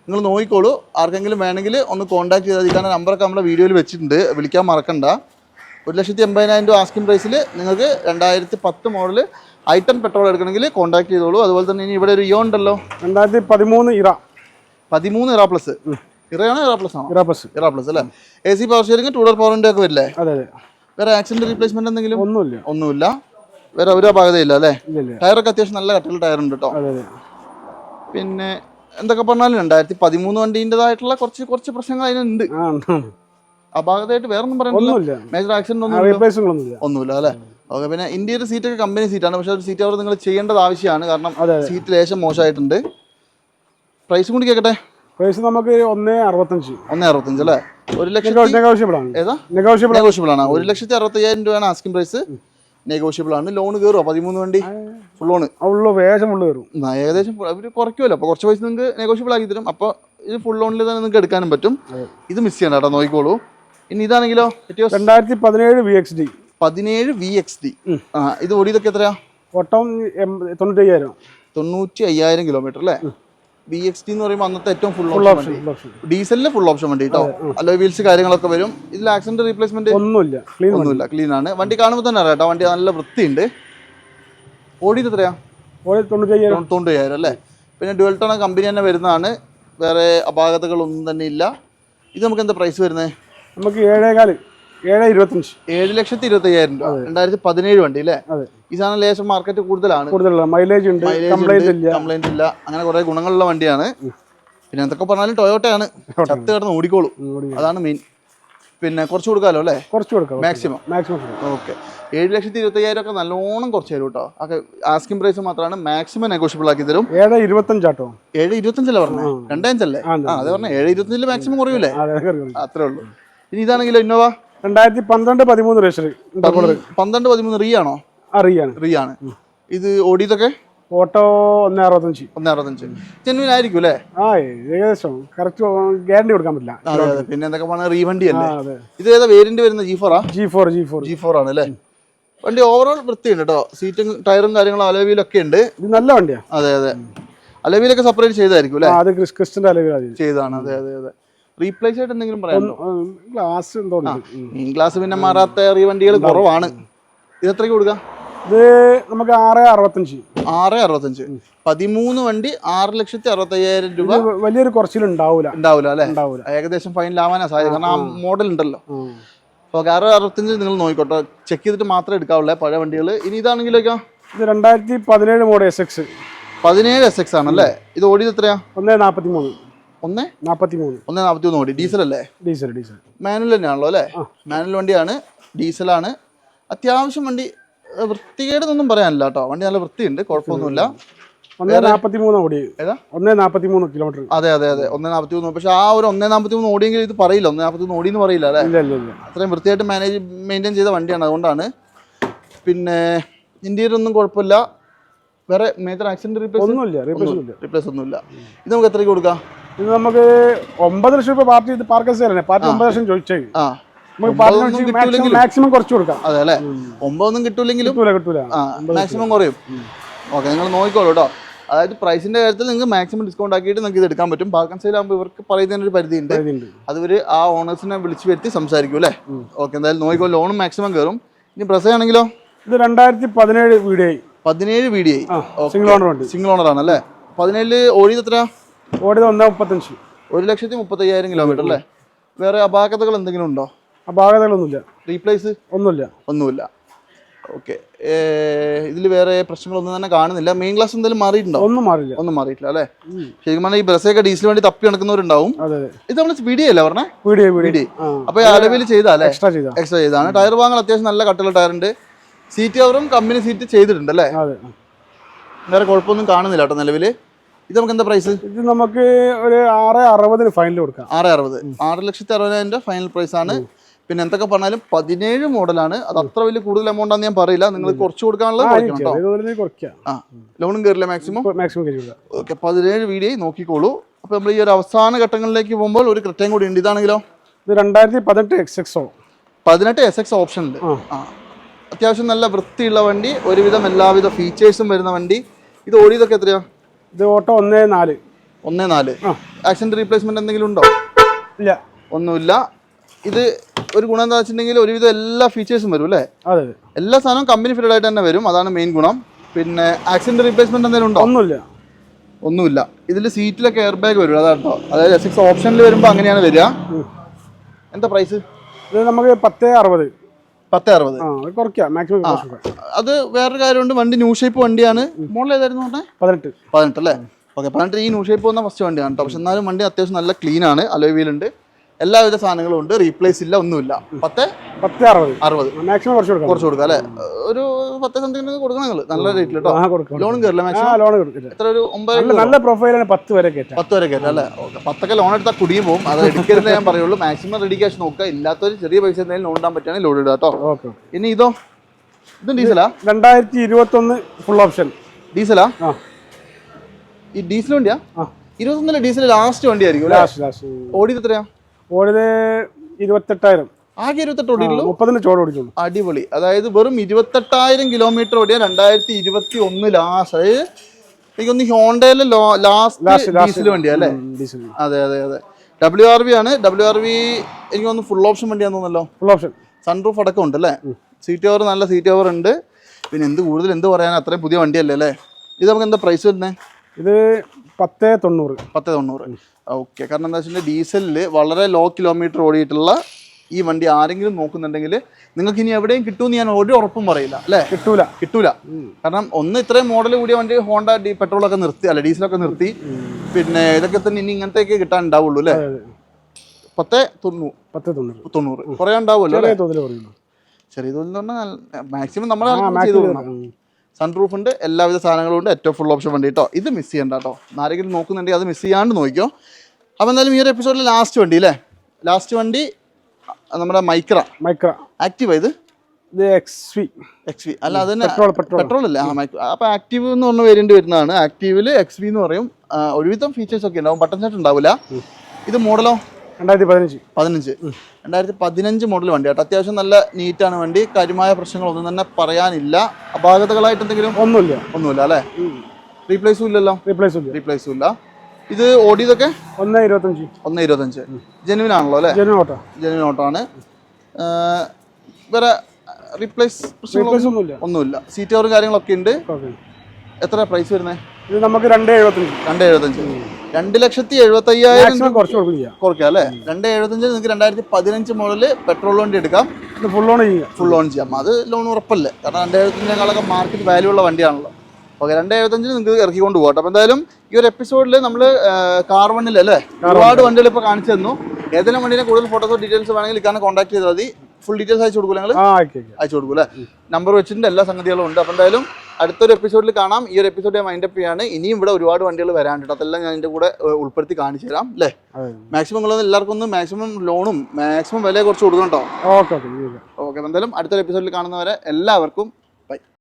S1: നിങ്ങൾ നോക്കിക്കോളൂ. ആർക്കെങ്കിലും വേണമെങ്കിൽ ഒന്ന് കോൺടാക്ട് ചെയ്താൽ നമ്പറൊക്കെ നമ്മുടെ വീഡിയോയിൽ വെച്ചിട്ടുണ്ട്. വിളിക്കാൻ മറക്കണ്ട. ഒരു ലക്ഷത്തി എൺപതിനായിരം രൂപ ആസ്കിംഗ് പ്രൈസിൽ നിങ്ങൾക്ക് രണ്ടായിരത്തി പത്ത് മോഡൽ ഐറ്റം പെട്രോൾ എടുക്കണമെങ്കിൽ കോൺടാക്ട് ചെയ്തോളൂ. അതുപോലെ തന്നെ ഇനി ഇവിടെ ഒരു ഇയോ ഉണ്ടല്ലോ.
S2: രണ്ടായിരത്തി പതിമൂന്ന് ഇറ.
S1: പതിമൂന്ന് ഇറ പ്ലസ് ഇറയാണോ ഇറ പ്ലസ് ആണോ?
S2: ഇറ പ്ലസ്
S1: ഇറ പ്ലസ് അല്ലേ? A C power steering two door പവറിന്റെ ഒക്കെ വരില്ലേ?
S2: അതെ അതെ.
S1: വേറെ ആക്സിഡന്റ് റീപ്ലേസ്മെന്റ് എന്തെങ്കിലും?
S2: ഒന്നുമില്ല.
S1: ഒന്നുമില്ല. വേറെ ഒരു അപാകതയില്ല അല്ലേ? ടയറൊക്കെ അത്യാവശ്യം നല്ല കട്ടിൽ ടയർ ഉണ്ട് കേട്ടോ പിന്നെ എന്തൊക്കെ പറഞ്ഞാലും രണ്ടായിരത്തി പതിമൂന്ന് വണ്ടീന്റെതായിട്ടുള്ള കുറച്ച് കുറച്ച് പ്രശ്നങ്ങൾ അതിനുണ്ട്.
S2: ആ ഭാഗത്തായിട്ട്
S1: വേറൊന്നും വേറെ ഒന്നും പറയാനില്ല മേജർ ആക്സിഡന്റ് ഒന്നും ഒന്നുമില്ല. അല്ലേ? ഓക്കെ പിന്നെ ഇന്ത്യയുടെ സീറ്റൊക്കെ കമ്പനി സീറ്റാണ് പക്ഷെ ഒരു സീറ്റ് അവർ നിങ്ങൾ ചെയ്യേണ്ടത് ആവശ്യമാണ്. കാരണം സീറ്റ് ലേശം മോശമായിട്ടുണ്ട്. പ്രൈസും കൂടി കേൾക്കട്ടെ
S2: പ്രൈസ് നമുക്ക് ഒന്നേ അറുപത്തഞ്ച്.
S1: ഒന്നേ അറുപത്തഞ്ച് അല്ലേ? ഒരു ലക്ഷത്തി
S2: നെഗോഷ്യബിൾ ആണ്.
S1: ഒരു ലക്ഷത്തി അറുപത്തി അയ്യായിരം രൂപയാണ് ആസ്കിംഗ് പ്രൈസ് നെഗോഷ്യബിൾ ആണ്. ലോൺ കയറുമോ പതിമൂന്ന് വണ്ടി? ഫുൾ ലോൺ
S2: കയറും
S1: ഏകദേശം അവർ കുറയ്ക്കുമല്ലോ അപ്പോൾ കുറച്ച് പൈസ നിങ്ങൾക്ക് നെഗോഷ്യബിൾ ആക്കി തരും. അപ്പോൾ ഇത് ഫുൾ ലോണിൽ തന്നെ നിങ്ങൾക്ക് എടുക്കാനും പറ്റും. ഇത് മിസ് ചെയ്യണ്ട കേട്ടോ നോക്കിക്കോളൂ. ഇനി ഇതാണെങ്കിലോ
S2: രണ്ടായിരത്തി പതിനേഴ് വി എക്സ് ഡി
S1: പതിനേഴ് വി എക്സ് ഡി ആ ഇത് ഓടിയതൊക്കെ എത്രയാ?
S2: ഓട്ടം തൊണ്ണൂറ്റി തൊണ്ണൂറ്റയ്യായിരം.
S1: തൊണ്ണൂറ്റി അയ്യായിരം കിലോമീറ്റർ അല്ലേ വി എക്സ് ഡി എന്ന് പറയുമ്പോൾ അന്നത്തെ ഏറ്റവും ഫുൾ ഓപ്ഷൻ വണ്ടി. ഡീസലിന് ഫുൾ ഓപ്ഷൻ വണ്ടി കേട്ടോ അല്ലോ വീൽസ് കാര്യങ്ങളൊക്കെ വരും. ഇതിൽ ആക്സിഡന്റ് റീപ്ലേസ്മെന്റ്
S2: ഒന്നുമില്ല. ക്ലീൻ
S1: ഒന്നുമില്ല. ക്ലീൻ ആണ്. വണ്ടി കാണുമ്പോൾ തന്നെ അറിയാം കേട്ടോ വണ്ടി നല്ല വൃത്തിയുണ്ട്. ഓടിയത് എത്രയാ?
S2: തൊണ്ണൂറ്റയ്യായിരം.
S1: തൊണ്ണൂറ്റയ്യായിരം അല്ലേ? പിന്നെ ഡുവൽ ടോൺ കമ്പനി തന്നെ വരുന്നതാണ്. വേറെ അപാകതകളൊന്നും തന്നെ ഇല്ല. ഇത് നമുക്ക് എന്താ പ്രൈസ് വരുന്നത്
S2: നമുക്ക് ഏഴേകാൽ ഏഴ് ഇരുപത്തഞ്ച്.
S1: ഏഴ് ലക്ഷത്തി ഇരുപത്തി അയ്യായിരം രൂപ രണ്ടായിരത്തി പതിനേഴ് വണ്ടി അല്ലേ? ഈ സാധനം ലേശം മാർക്കറ്റ് കൂടുതലാണ്.
S2: കൂടുതലാണ് മൈലേജ് ഉണ്ട് കംപ്ലൈന്റ് ഇല്ല.
S1: കംപ്ലൈന്റ് ഇല്ല. അങ്ങനെ കുറെ ഗുണങ്ങളുള്ള വണ്ടിയാണ്. പിന്നെ എന്തൊക്കെ പറഞ്ഞാലും ടൊയോട്ടയാണ്. ചത്ത് കിടന്ന് ഓടിക്കോളൂ. അതാണ് മെയിൻ പിന്നെ കുറച്ച് കൊടുക്കാമല്ലോ അല്ലേ?
S2: കുറച്ച് കൊടുക്കാം
S1: മാക്സിമം
S2: മാക്സിമം
S1: ഓക്കെ ഏഴ് ലക്ഷത്തി ഇരുപത്തി അയ്യായിരം ഒക്കെ നല്ലോണം കുറച്ച് തരും കേട്ടോ. ഒക്കെ ആസ്കിംഗ് പ്രൈസ് മാത്രമാണ്. മാക്സിമം നെഗോഷ്യബിൾ ആക്കി തരും.
S2: ഏഴ് ഇരുപത്തഞ്ചാട്ടോ
S1: ഏഴ് ഇരുപത്തഞ്ചല്ലേ പറഞ്ഞത് രണ്ടഞ്ചല്ലേ
S2: ആ,
S1: ആ അതെ പറഞ്ഞ. ഏഴ് ഇരുപത്തഞ്ചിൽ മാക്സിമം കുറയൂലേ? അത്രേ ഉള്ളൂ. ഇനി ഇതാണെങ്കിലോ ഇന്നോവ?
S2: രണ്ടായിരത്തി പന്ത്രണ്ട് പതിമൂന്ന് രജിസ്റ്റർ
S1: പന്ത്രണ്ട് പതിമൂന്ന് റീ ആണോ
S2: അറിയാണ്
S1: റീ ആണ് ഇത് ഓടിയതൊക്കെ?
S2: ഓട്ടോ ഒന്ന് അറുപത്തഞ്ച്.
S1: ഒന്ന് അറുപത്തഞ്ച്. ജെന്വിൻ ആയിരിക്കും അല്ലേ?
S2: ആ ഏകദേശം. കറക്റ്റ് ഗ്യാരണ്ടി കൊടുക്കാൻ പറ്റില്ല.
S1: പിന്നെ എന്തൊക്കെ പറഞ്ഞാൽ
S2: റീവണ്ടി
S1: അല്ലേ? ഇത് ഏതാ വേരിയന്റ് വരുന്ന G ഫോറാ
S2: G four G four
S1: G four ആണ് അല്ലേ? വണ്ടി ഓവറോൾ വൃത്തിയുണ്ട് കേട്ടോ. സീറ്റും ടയറും കാര്യങ്ങളും അലവിയിലൊക്കെ ഉണ്ട്.
S2: ഇത് നല്ല വണ്ടിയാണ്
S1: അതെ അതെ. അലവിയിലൊക്കെ സെപ്പറേറ്റ് ചെയ്തായിരിക്കും അല്ലേ?
S2: അത് ക്രിസ് ക്രിസ്റ്റിന്റെ അലവിയിലാണ്
S1: ചെയ്താണ് അതെ അതെ അതെ. റീപ്ലേസ് ആയിട്ട് എന്തെങ്കിലും പറയാനുണ്ടോ
S2: ഗ്ലാസ് എന്തോ
S1: മെയിൻ ക്ലാസ് പിന്നെ മാറാത്ത എറിയ വണ്ടികൾ കുറവാണ്. ഇത് എത്ര കൊടുക്കാം?
S2: ഇത് നമുക്ക് ആറ് അറുപത്തഞ്ച്.
S1: ആറ് അറുപത്തഞ്ച്. പതിമൂന്ന് വണ്ടി ആറ് ലക്ഷത്തി അറുപത്തയ്യായിരം രൂപ
S2: വലിയൊരു കുറച്ചിൽ ഉണ്ടാവില്ല
S1: ഉണ്ടാവില്ല അല്ലേ?
S2: ഏകദേശം
S1: ഏകദേശം ഫൈനലാവാനാ സാധ്യത. കാരണം ആ മോഡൽ ഉണ്ടല്ലോ. അപ്പൊ ആറ് അറുപത്തഞ്ച് നിങ്ങൾ നോക്കിക്കോട്ടോ. ചെക്ക് ചെയ്തിട്ട് മാത്രമേ എടുക്കാവുള്ളൂ പഴയ വണ്ടികൾ ഇനി ഇതാണെങ്കിലൊക്കെ?
S2: ഇത് രണ്ടായിരത്തി പതിനേഴ് മോഡൽ എസ് എക്സ്
S1: പതിനേഴ് എസ് എക്സ് ആണല്ലേ? ഇത് ഓടിയത് എത്രയാ?
S2: ഒന്ന് നാൽപ്പത്തി മൂന്ന്
S1: ഒന്ന്
S2: നാൽപ്പത്തി മൂന്ന്
S1: ഒന്ന് നാൽപ്പത്തി മൂന്ന് കോടി. ഡീസൽ അല്ലേ?
S2: Diesel diesel.
S1: മാനുവൽ തന്നെയാണല്ലോ അല്ലേ? മാനുവൽ വണ്ടിയാണ് ഡീസലാണ്. അത്യാവശ്യം വണ്ടി വൃത്തികേടെന്നൊന്നും പറയാനില്ല കേട്ടോ. വണ്ടി നല്ല വൃത്തിയുണ്ട് കുഴപ്പമൊന്നുമില്ല.
S2: ഒന്ന് നാൽപ്പത്തി മൂന്ന് ഓടി.
S1: ഏതാ?
S2: നാൽപ്പത്തി മൂന്ന് കിലോമീറ്റർ
S1: അതെ അതെ അതെ. ഒന്നേ നാൽപ്പത്തി മൂന്ന് പക്ഷെ ആ ഒരു ഒന്നേ നാൽപ്പത്തി മൂന്ന് ഓടിയെങ്കിൽ ഇത് പറയില്ല. ഒന്നേ നാൽപ്പത്തി മൂന്ന് ഓടിയെന്ന് പറയില്ല അല്ലേ? അത്രയും വൃത്തിയായിട്ട് മാനേജ് മെയിന്റെയിൻ ചെയ്ത വണ്ടിയാണ് അതുകൊണ്ടാണ്. പിന്നെ ഇന്ത്യയിൽ ഒന്നും കുഴപ്പമില്ല. വേറെ മേജർ ആക്സിഡന്റ് റീപ്ലേസ്
S2: ഒന്നുമില്ല റീപ്ലേസ് ഒന്നുമില്ല.
S1: ഇത് നമുക്ക് എത്രയ്ക്ക് കൊടുക്കാം?
S2: ഇത് നമുക്ക് ഒമ്പത് ലക്ഷം രൂപ പാർട്ടി ഇത് പാർക്ക് സെയിലല്ലേ? പാർട്ടി ഒമ്പത് ലക്ഷം ചോദിച്ചേ
S1: ആ.
S2: നമുക്ക്
S1: ഒമ്പതൊന്നും
S2: പാർട്ടി മാക്സിമം കുറച്ച് കൊടുക്കാം.
S1: അതെ അല്ലേ? ഒമ്പതൊന്നും കിട്ടൂലെങ്കിലും
S2: കിട്ടൂല
S1: മാക്സിമം കുറയും. ഓക്കെ നിങ്ങൾ നോക്കിക്കോളൂ കേട്ടോ അതായത് പ്രൈസിന്റെ കാര്യത്തിൽ നിങ്ങൾക്ക് മാക്സിമം ഡിസ്കൗണ്ട് ആക്കിയിട്ട് നിങ്ങൾക്ക് ഇത് എടുക്കാൻ പറ്റും. പാർക്കൻ സെയിലാകുമ്പോൾ ഇവർക്ക് പറയുന്നതിന് ഒരു പരിധി ഉണ്ട്
S2: ഇതുണ്ട്.
S1: അത് ഇവർ ആ ഓണേഴ്സിനെ വിളിച്ചു വരുത്തി സംസാരിക്കും അല്ലേ? ഓക്കെ എന്തായാലും നോക്കിക്കോ ലോണും മാക്സിമം കയറും ഇനി പ്രസ ആണെങ്കിലോ?
S2: ഇത് രണ്ടായിരത്തി പതിനേഴ് വീഡിയോ
S1: പതിനേഴ് വി ഡി ഐ
S2: ആ സിംഗിൾ ഓണർ ഉണ്ട്.
S1: സിംഗിൾ ഓണർ ആണ് അല്ലേ പതിനേഴിൽ ഓടിയത് എത്ര
S2: ഓടിയത് ഒന്നാം മുപ്പത്തഞ്ച്.
S1: ഒരു ലക്ഷത്തി മുപ്പത്തയ്യായിരം കിലോമീറ്റർ അല്ലേ? വേറെ അപാകതകൾ എന്തെങ്കിലും ഉണ്ടോ?
S2: അപാകതകളൊന്നുമില്ല.
S1: റീപ്ലേസ്
S2: ഒന്നുമില്ല.
S1: ഒന്നുമില്ല. ഓക്കെ ഇതിൽ വേറെ പ്രശ്നങ്ങളൊന്നും തന്നെ കാണുന്നില്ല. മെയിൻ ക്ലാസ് എന്തെങ്കിലും മാറിയിട്ടുണ്ടോ?
S2: ഒന്നും മാറിയില്ല.
S1: ഒന്നും മാറിയിട്ടില്ല അല്ലേ? ശരിക്കും പറഞ്ഞാൽ ഈ ബസ്സൊക്കെ ഡീസൽ വേണ്ടി തപ്പി നടക്കുന്നവരുണ്ടാവും. ഇത് നമ്മൾ അല്ലേ പറഞ്ഞേ?
S2: വീഡിയോ വീഡിയോ
S1: അപ്പൊ അലവിൽ ചെയ്താലേ
S2: എക്സ്ട്രാ ചെയ്താ.
S1: എക്സ്ട്രാ ചെയ്താണ്. ടയർ വാങ്ങൽ അത്യാവശ്യം നല്ല കട്ടുള്ള ടയർ ഉണ്ട്. സീറ്റ് കവറും കമ്പനി സീറ്റ് ചെയ്തിട്ടുണ്ട് അല്ലേ? വേറെ കുഴപ്പമൊന്നും കാണുന്നില്ല കേട്ടോ നിലവിൽ ഇത് നമുക്ക് എന്താ പ്രൈസ്
S2: ഇത് നമുക്ക് ഒരു ആറ് അറുപതിന് ഫൈനൽ കൊടുക്കാം.
S1: ആറ് അറുപത്. ആറ് ലക്ഷത്തി അറുപതിനായിരം രൂപ ഫൈനൽ പ്രൈസ് ആണ്. പിന്നെ എന്തൊക്കെ പറഞ്ഞാലും പതിനേഴ് മോഡലാണ്. അത് അത്ര വലിയ കൂടുതൽ എമൗണ്ട് ആണെന്ന് ഞാൻ പറയില്ല. നിങ്ങൾ കുറച്ച് കൊടുക്കാനുള്ളത് ആ ലോണും കയറില്ല മാക്സിമം
S2: മാക്സിമം
S1: ഓക്കെ പതിനേഴ് വീഡിയോ നോക്കിക്കോളൂ. അപ്പോൾ നമ്മൾ ഈ ഒരു അവസാന ഘട്ടങ്ങളിലേക്ക് പോകുമ്പോൾ ഒരു കൃത്യം കൂടി ഉണ്ട്. ഇതാണെങ്കിലോ?
S2: ഇത് രണ്ടായിരത്തി പതിനെട്ട് എക്സ് എക്സോ
S1: പതിനെട്ട് എസ് എക്സ് ഓപ്ഷൻ ഉണ്ട്.
S2: ആ.
S1: അത്യാവശ്യം നല്ല വൃത്തിയുള്ള വണ്ടി ഒരുവിധം എല്ലാവിധ ഫീച്ചേഴ്സും വരുന്ന വണ്ടി. ഇത് ഓടിയതൊക്കെ എത്രയാ?
S2: ഇത് ഓട്ടോ ഒന്നേ നാല്.
S1: ഒന്നേ നാല്. ആക്സിഡന്റ് റീപ്ലേസ്മെന്റ് എന്തെങ്കിലും ഉണ്ടോ?
S2: ഇല്ല.
S1: ഒന്നുമില്ല. ഇത് ഒരു ഗുണം എന്താ വെച്ചിട്ടുണ്ടെങ്കിൽ ഒരുവിധം എല്ലാ ഫീച്ചേഴ്സും വരും അല്ലേ?
S2: അതെ
S1: എല്ലാ സാധനവും കമ്പനി ഫിറ്റഡ് ആയിട്ട് തന്നെ വരും. അതാണ് മെയിൻ ഗുണം. പിന്നെ ആക്സിഡന്റ് റീപ്ലേസ്മെന്റ് എന്തെങ്കിലും ഉണ്ടോ?
S2: ഒന്നുമില്ല.
S1: ഒന്നുമില്ല. ഇതിൽ സീറ്റിലൊക്കെ എയർ ബാഗ് വരും. അതാണ് കേട്ടോ അതായത് എസ് എക്സ് ഓപ്ഷനിൽ വരുമ്പോൾ അങ്ങനെയാണ് വരിക. എന്താ പ്രൈസ്
S2: ഇത് നമുക്ക് പത്ത് അറുപത്.
S1: പത്ത് അറുപത്
S2: കുറയ്ക്കാം. മാക്സിമം
S1: അത് വേറൊരു കാര്യമുണ്ട്. വണ്ടി ന്യൂ ഷേപ്പ് വണ്ടിയാണ്. മോഡൽ ഏതായിരുന്നു പറഞ്ഞത്
S2: പതിനെട്ട്.
S1: പതിനെട്ട് അല്ലേ? ഓക്കെ പതിനെട്ട് ഈ ന്യൂ ഷേപ്പ് വന്ന ഫസ്റ്റ് വണ്ടിയാണ് കേട്ടോ. പക്ഷെ എന്നാലും വണ്ടി അത്യാവശ്യം നല്ല ക്ലീൻ ആണ്. അലോവിയിലുണ്ട് എല്ലാവിധ സാധനങ്ങളും ഉണ്ട്. റീപ്ലേസ് ഇല്ല ഒന്നുമില്ല. പത്ത്?
S2: പത്ത് അറുപത്.
S1: അറുപത്
S2: മാക്സിമം കുറച്ച് കൊടുക്കാം.
S1: കുറച്ച് കൊടുക്കാം അല്ലേ? ഒരു പത്ത് സംതിങ് കൊടുക്കണം നിങ്ങൾ നല്ല റേറ്റിൽ കേട്ടോ ലോൺ കയറില്ല മാക്സിമം
S2: ലോൺ
S1: എത്ര ഒരു ഒമ്പത്
S2: നല്ല പ്രൊഫൈലാണ് പത്ത് വരെ കയറ്റാം
S1: പത്ത് വരെ കയറ്റാം അല്ലേ? പത്തൊക്കെ ലോൺ എടുത്താൽ കുടിയും പോകും അത് എടുക്കരുത് ഞാൻ പറയുള്ളൂ. മാക്സിമം റെഡി ക്യാഷ് നോക്കുക. ഇല്ലാത്തൊരു ചെറിയ പൈസ എന്തെങ്കിലും ലോൺ ഇടാൻ പറ്റുകയാണെങ്കിൽ ലോൺ ഇടുക കേട്ടോ
S2: ഓക്കെ.
S1: ഇനി ഇതോ? ഇതും ഡീസലാ
S2: രണ്ടായിരത്തി ഇരുപത്തൊന്ന് ഫുൾ ഓപ്ഷൻ
S1: ഡീസലാ ഈ ഡീസൽ വണ്ടിയാ? ഇരുപത്തൊന്നിലെ ഡീസൽ ലാസ്റ്റ് വണ്ടിയായിരിക്കും ഓടിയത് എത്രയാ?
S2: ഓടിയത് ഇരുപത്തെട്ടായിരം.
S1: ആകെ ഇരുപത്തെട്ട് ഓടിയുള്ളൂ
S2: മുപ്പതിന് ചോട് ഓടിച്ചുള്ളൂ
S1: അടിപൊളി. അതായത് വെറും ഇരുപത്തെട്ടായിരം കിലോമീറ്റർ ഓടിയ രണ്ടായിരത്തി ഇരുപത്തി ഒന്ന് ലാസ്റ്റ് അതായത് എനിക്കൊന്ന് ഹോണ്ടയിലെ ലാസ്റ്റ് ഡീസൽ വണ്ടിയാ അല്ലേ അതെ അതെ അതെ ഡബ്ല്യു ആർ വി ആണ് ഡബ്ല്യു ആർ വി എനിക്ക് ഒന്ന് ഫുൾ ഓപ്ഷൻ വണ്ടിയാന്ന് തോന്നല്ലോ
S2: ഫുൾ ഓപ്ഷൻ
S1: സൺറൂഫ് അടക്കം ഉണ്ട് അല്ലേ സീറ്റ് ഓവർ നല്ല സീറ്റ് ഓവർ ഉണ്ട്. പിന്നെ എന്ത് കൂടുതൽ എന്ത് പറയാൻ അത്രയും പുതിയ വണ്ടിയല്ലേ അല്ലേ? ഇത് നമുക്ക് എന്താ പ്രൈസ് വരുന്നത്
S2: ഇത് പത്ത് തൊണ്ണൂറ്.
S1: പത്ത് തൊണ്ണൂറ്. ഓക്കെ കാരണം എന്താ വെച്ചിട്ടുണ്ടെങ്കിൽ ഡീസലിൽ വളരെ ലോ കിലോമീറ്റർ ഓടിയിട്ടുള്ള ഈ വണ്ടി ആരെങ്കിലും നോക്കുന്നുണ്ടെങ്കിൽ നിങ്ങൾക്ക് ഇനി എവിടെയും കിട്ടുമെന്ന് ഞാൻ ഒരു ഉറപ്പും പറയില്ല അല്ലേ?
S2: കിട്ടൂല.
S1: കിട്ടൂല. കാരണം ഒന്ന് ഇത്രയും മോഡൽ കൂടിയ വണ്ടി ഹോണ്ട ഡി പെട്രോളൊക്കെ നിർത്തി അല്ല ഡീസലൊക്കെ നിർത്തി. പിന്നെ ഇതൊക്കെ തന്നെ ഇനി ഇങ്ങനത്തെയൊക്കെ കിട്ടാൻ ഉണ്ടാവുള്ളൂ അല്ലേ പത്ത് തൊണ്ണൂറ്
S2: പത്ത് തൊണ്ണൂറ്.
S1: തൊണ്ണൂറ്. കുറേ ഉണ്ടാവുമല്ലോ
S2: ചെറിയ തോതിൽ
S1: എന്ന് പറഞ്ഞാൽ മാക്സിമം നമ്മൾ ചെയ്ത് കൊടുക്കണം. സൺറൂഫ് ഉണ്ട് എല്ലാവിധ സാധനങ്ങളും ഉണ്ട് ഏറ്റവും ഫുൾ ഓപ്ഷൻ വണ്ടി കേട്ടോ ഇത് മിസ് ചെയ്യണ്ട കേട്ടോ ആരെങ്കിലും നോക്കുന്നുണ്ടെങ്കിൽ അത് മിസ് ചെയ്യാണ്ട് നോക്കിയോ അപ്പോൾ എന്തായാലും ഈ ഒരു എപ്പിസോഡിൽ ലാസ്റ്റ് വണ്ടി അല്ലേ? ലാസ്റ്റ് വണ്ടി നമ്മുടെ മൈക്ര.
S2: മൈക്ര.
S1: ആക്റ്റീവ് ഇത്? അല്ല അതിന്
S2: പെട്രോൾ
S1: അല്ലേ? ആ അപ്പോൾ ആക്റ്റീവ് എന്ന് പറഞ്ഞ വേരിയന്റ് വരുന്നതാണ്. ആക്റ്റീവിൽ എക്സ് വി എന്ന് പറയും. ഒരുവിധം ഫീച്ചേഴ്സ് ഒക്കെ ഉണ്ടാവും. ബട്ടൺ സെറ്റ് ഉണ്ടാവില്ല ഇത് മോഡലോ
S2: രണ്ടായിരത്തി പതിനഞ്ച്.
S1: പതിനഞ്ച്. രണ്ടായിരത്തി പതിനഞ്ച് മോഡൽ വണ്ടി കേട്ടോ. അത്യാവശ്യം നല്ല നീറ്റാണ് വണ്ടി. കാര്യമായ പ്രശ്നങ്ങളൊന്നും തന്നെ പറയാനില്ല. അപാകതകളായിട്ട് എന്തെങ്കിലും?
S2: ഒന്നുമില്ല.
S1: ഒന്നുമില്ല അല്ലേ? റീപ്ലേസും ഇല്ലല്ലോ?
S2: റീപ്ലേസും
S1: റീപ്ലേസും ഇല്ല. ഇത് ഓടിയതൊക്കെ?
S2: ഒന്ന് ഇരുപത്തഞ്ച്.
S1: ഒന്ന് ഇരുപത്തഞ്ച്. ജെനുവിൻ ആണല്ലോ അല്ലേ?
S2: Genuine auto.
S1: ജെനുവിൻ ആണ് വേറെ റീപ്ലേസ്
S2: ഒന്നുമില്ല.
S1: ഒന്നുമില്ല. സീറ്റ് കവറും കാര്യങ്ങളൊക്കെ ഉണ്ട്. എത്ര പ്രൈസ് വരുന്നത്
S2: ഇത് നമുക്ക് രണ്ട് എഴുപത്തഞ്ച്.
S1: രണ്ട് എഴുപത്തഞ്ച്. രണ്ട് ലക്ഷത്തി എഴുപത്തി അയ്യായിരം
S2: കുറച്ച്
S1: കുറയ്ക്കാം അല്ലേ? രണ്ട് എഴുപത്തഞ്ചിൽ നിങ്ങൾക്ക് രണ്ടായിരത്തി പതിനഞ്ച് മോഡൽ പെട്രോൾ വണ്ടി എടുക്കാം.
S2: ഫുൾ ഓൺ ചെയ്യാം.
S1: ഫുൾ ഓൺ ചെയ്യാം. അത് ലോൺ ഉറപ്പല്ലേ? കാരണം രണ്ട് എഴുപത്തഞ്ചിനേക്കാളൊക്കെ മാർക്കറ്റ് വാല്യൂ ഉള്ള വണ്ടിയാണല്ലോ. ഓക്കെ രണ്ട് എഴുപത്തഞ്ചിന് നിങ്ങൾക്ക് ഇറക്കിക്കൊണ്ട് പോകട്ടെ അപ്പോൾ എന്തായാലും ഈ ഒരു എപ്പിസോഡിൽ നമ്മൾ കാർ വണ്ണിൽ അല്ലേ? ഒരുപാട് വണ്ടികൾ ഇപ്പോൾ കാണിച്ചു തന്നു. ഏതെങ്കിലും വണ്ടിനെ കൂടുതൽ ഫോട്ടോസോ ഡീറ്റെയിൽസ് വേണമെങ്കിൽ ഇക്കാനെ കോൺടാക്ട് ചെയ്താൽ മതി. ഫുൾ ഡീറ്റെയിൽസ് അയച്ചു കൊടുക്കും
S2: ഞങ്ങൾ
S1: അയച്ചു കൊടുക്കും അല്ലേ നമ്പർ വെച്ചിട്ടുണ്ട് എല്ലാ സംഗതികളും ഉണ്ട്. അപ്പോൾ എന്തായാലും അടുത്തൊരു എപ്പിസോഡിൽ കാണാം. ഈ ഒരു എപ്പിസോഡ് ഞാൻ മൈൻഡപ്പ് ചെയ്യാണ്. ഇനിയും ഇവിടെ ഒരുപാട് വണ്ടികൾ വരാനുണ്ട് അതെല്ലാം ഞാൻ എന്റെ കൂടെ ഉൾപ്പെടുത്തി കാണിച്ചു തരാം അല്ലേ? മാക്സിമം നിങ്ങളൊന്ന് എല്ലാവർക്കും ഒന്ന് മാക്സിമം ലോണും മാക്സിമം വില കുറച്ച് കൊടുക്കണം കേട്ടോ.
S2: ഓക്കെ ഓക്കെ
S1: എന്തായാലും അടുത്തൊരു എപ്പിസോഡിൽ കാണുന്നവരെ എല്ലാവർക്കും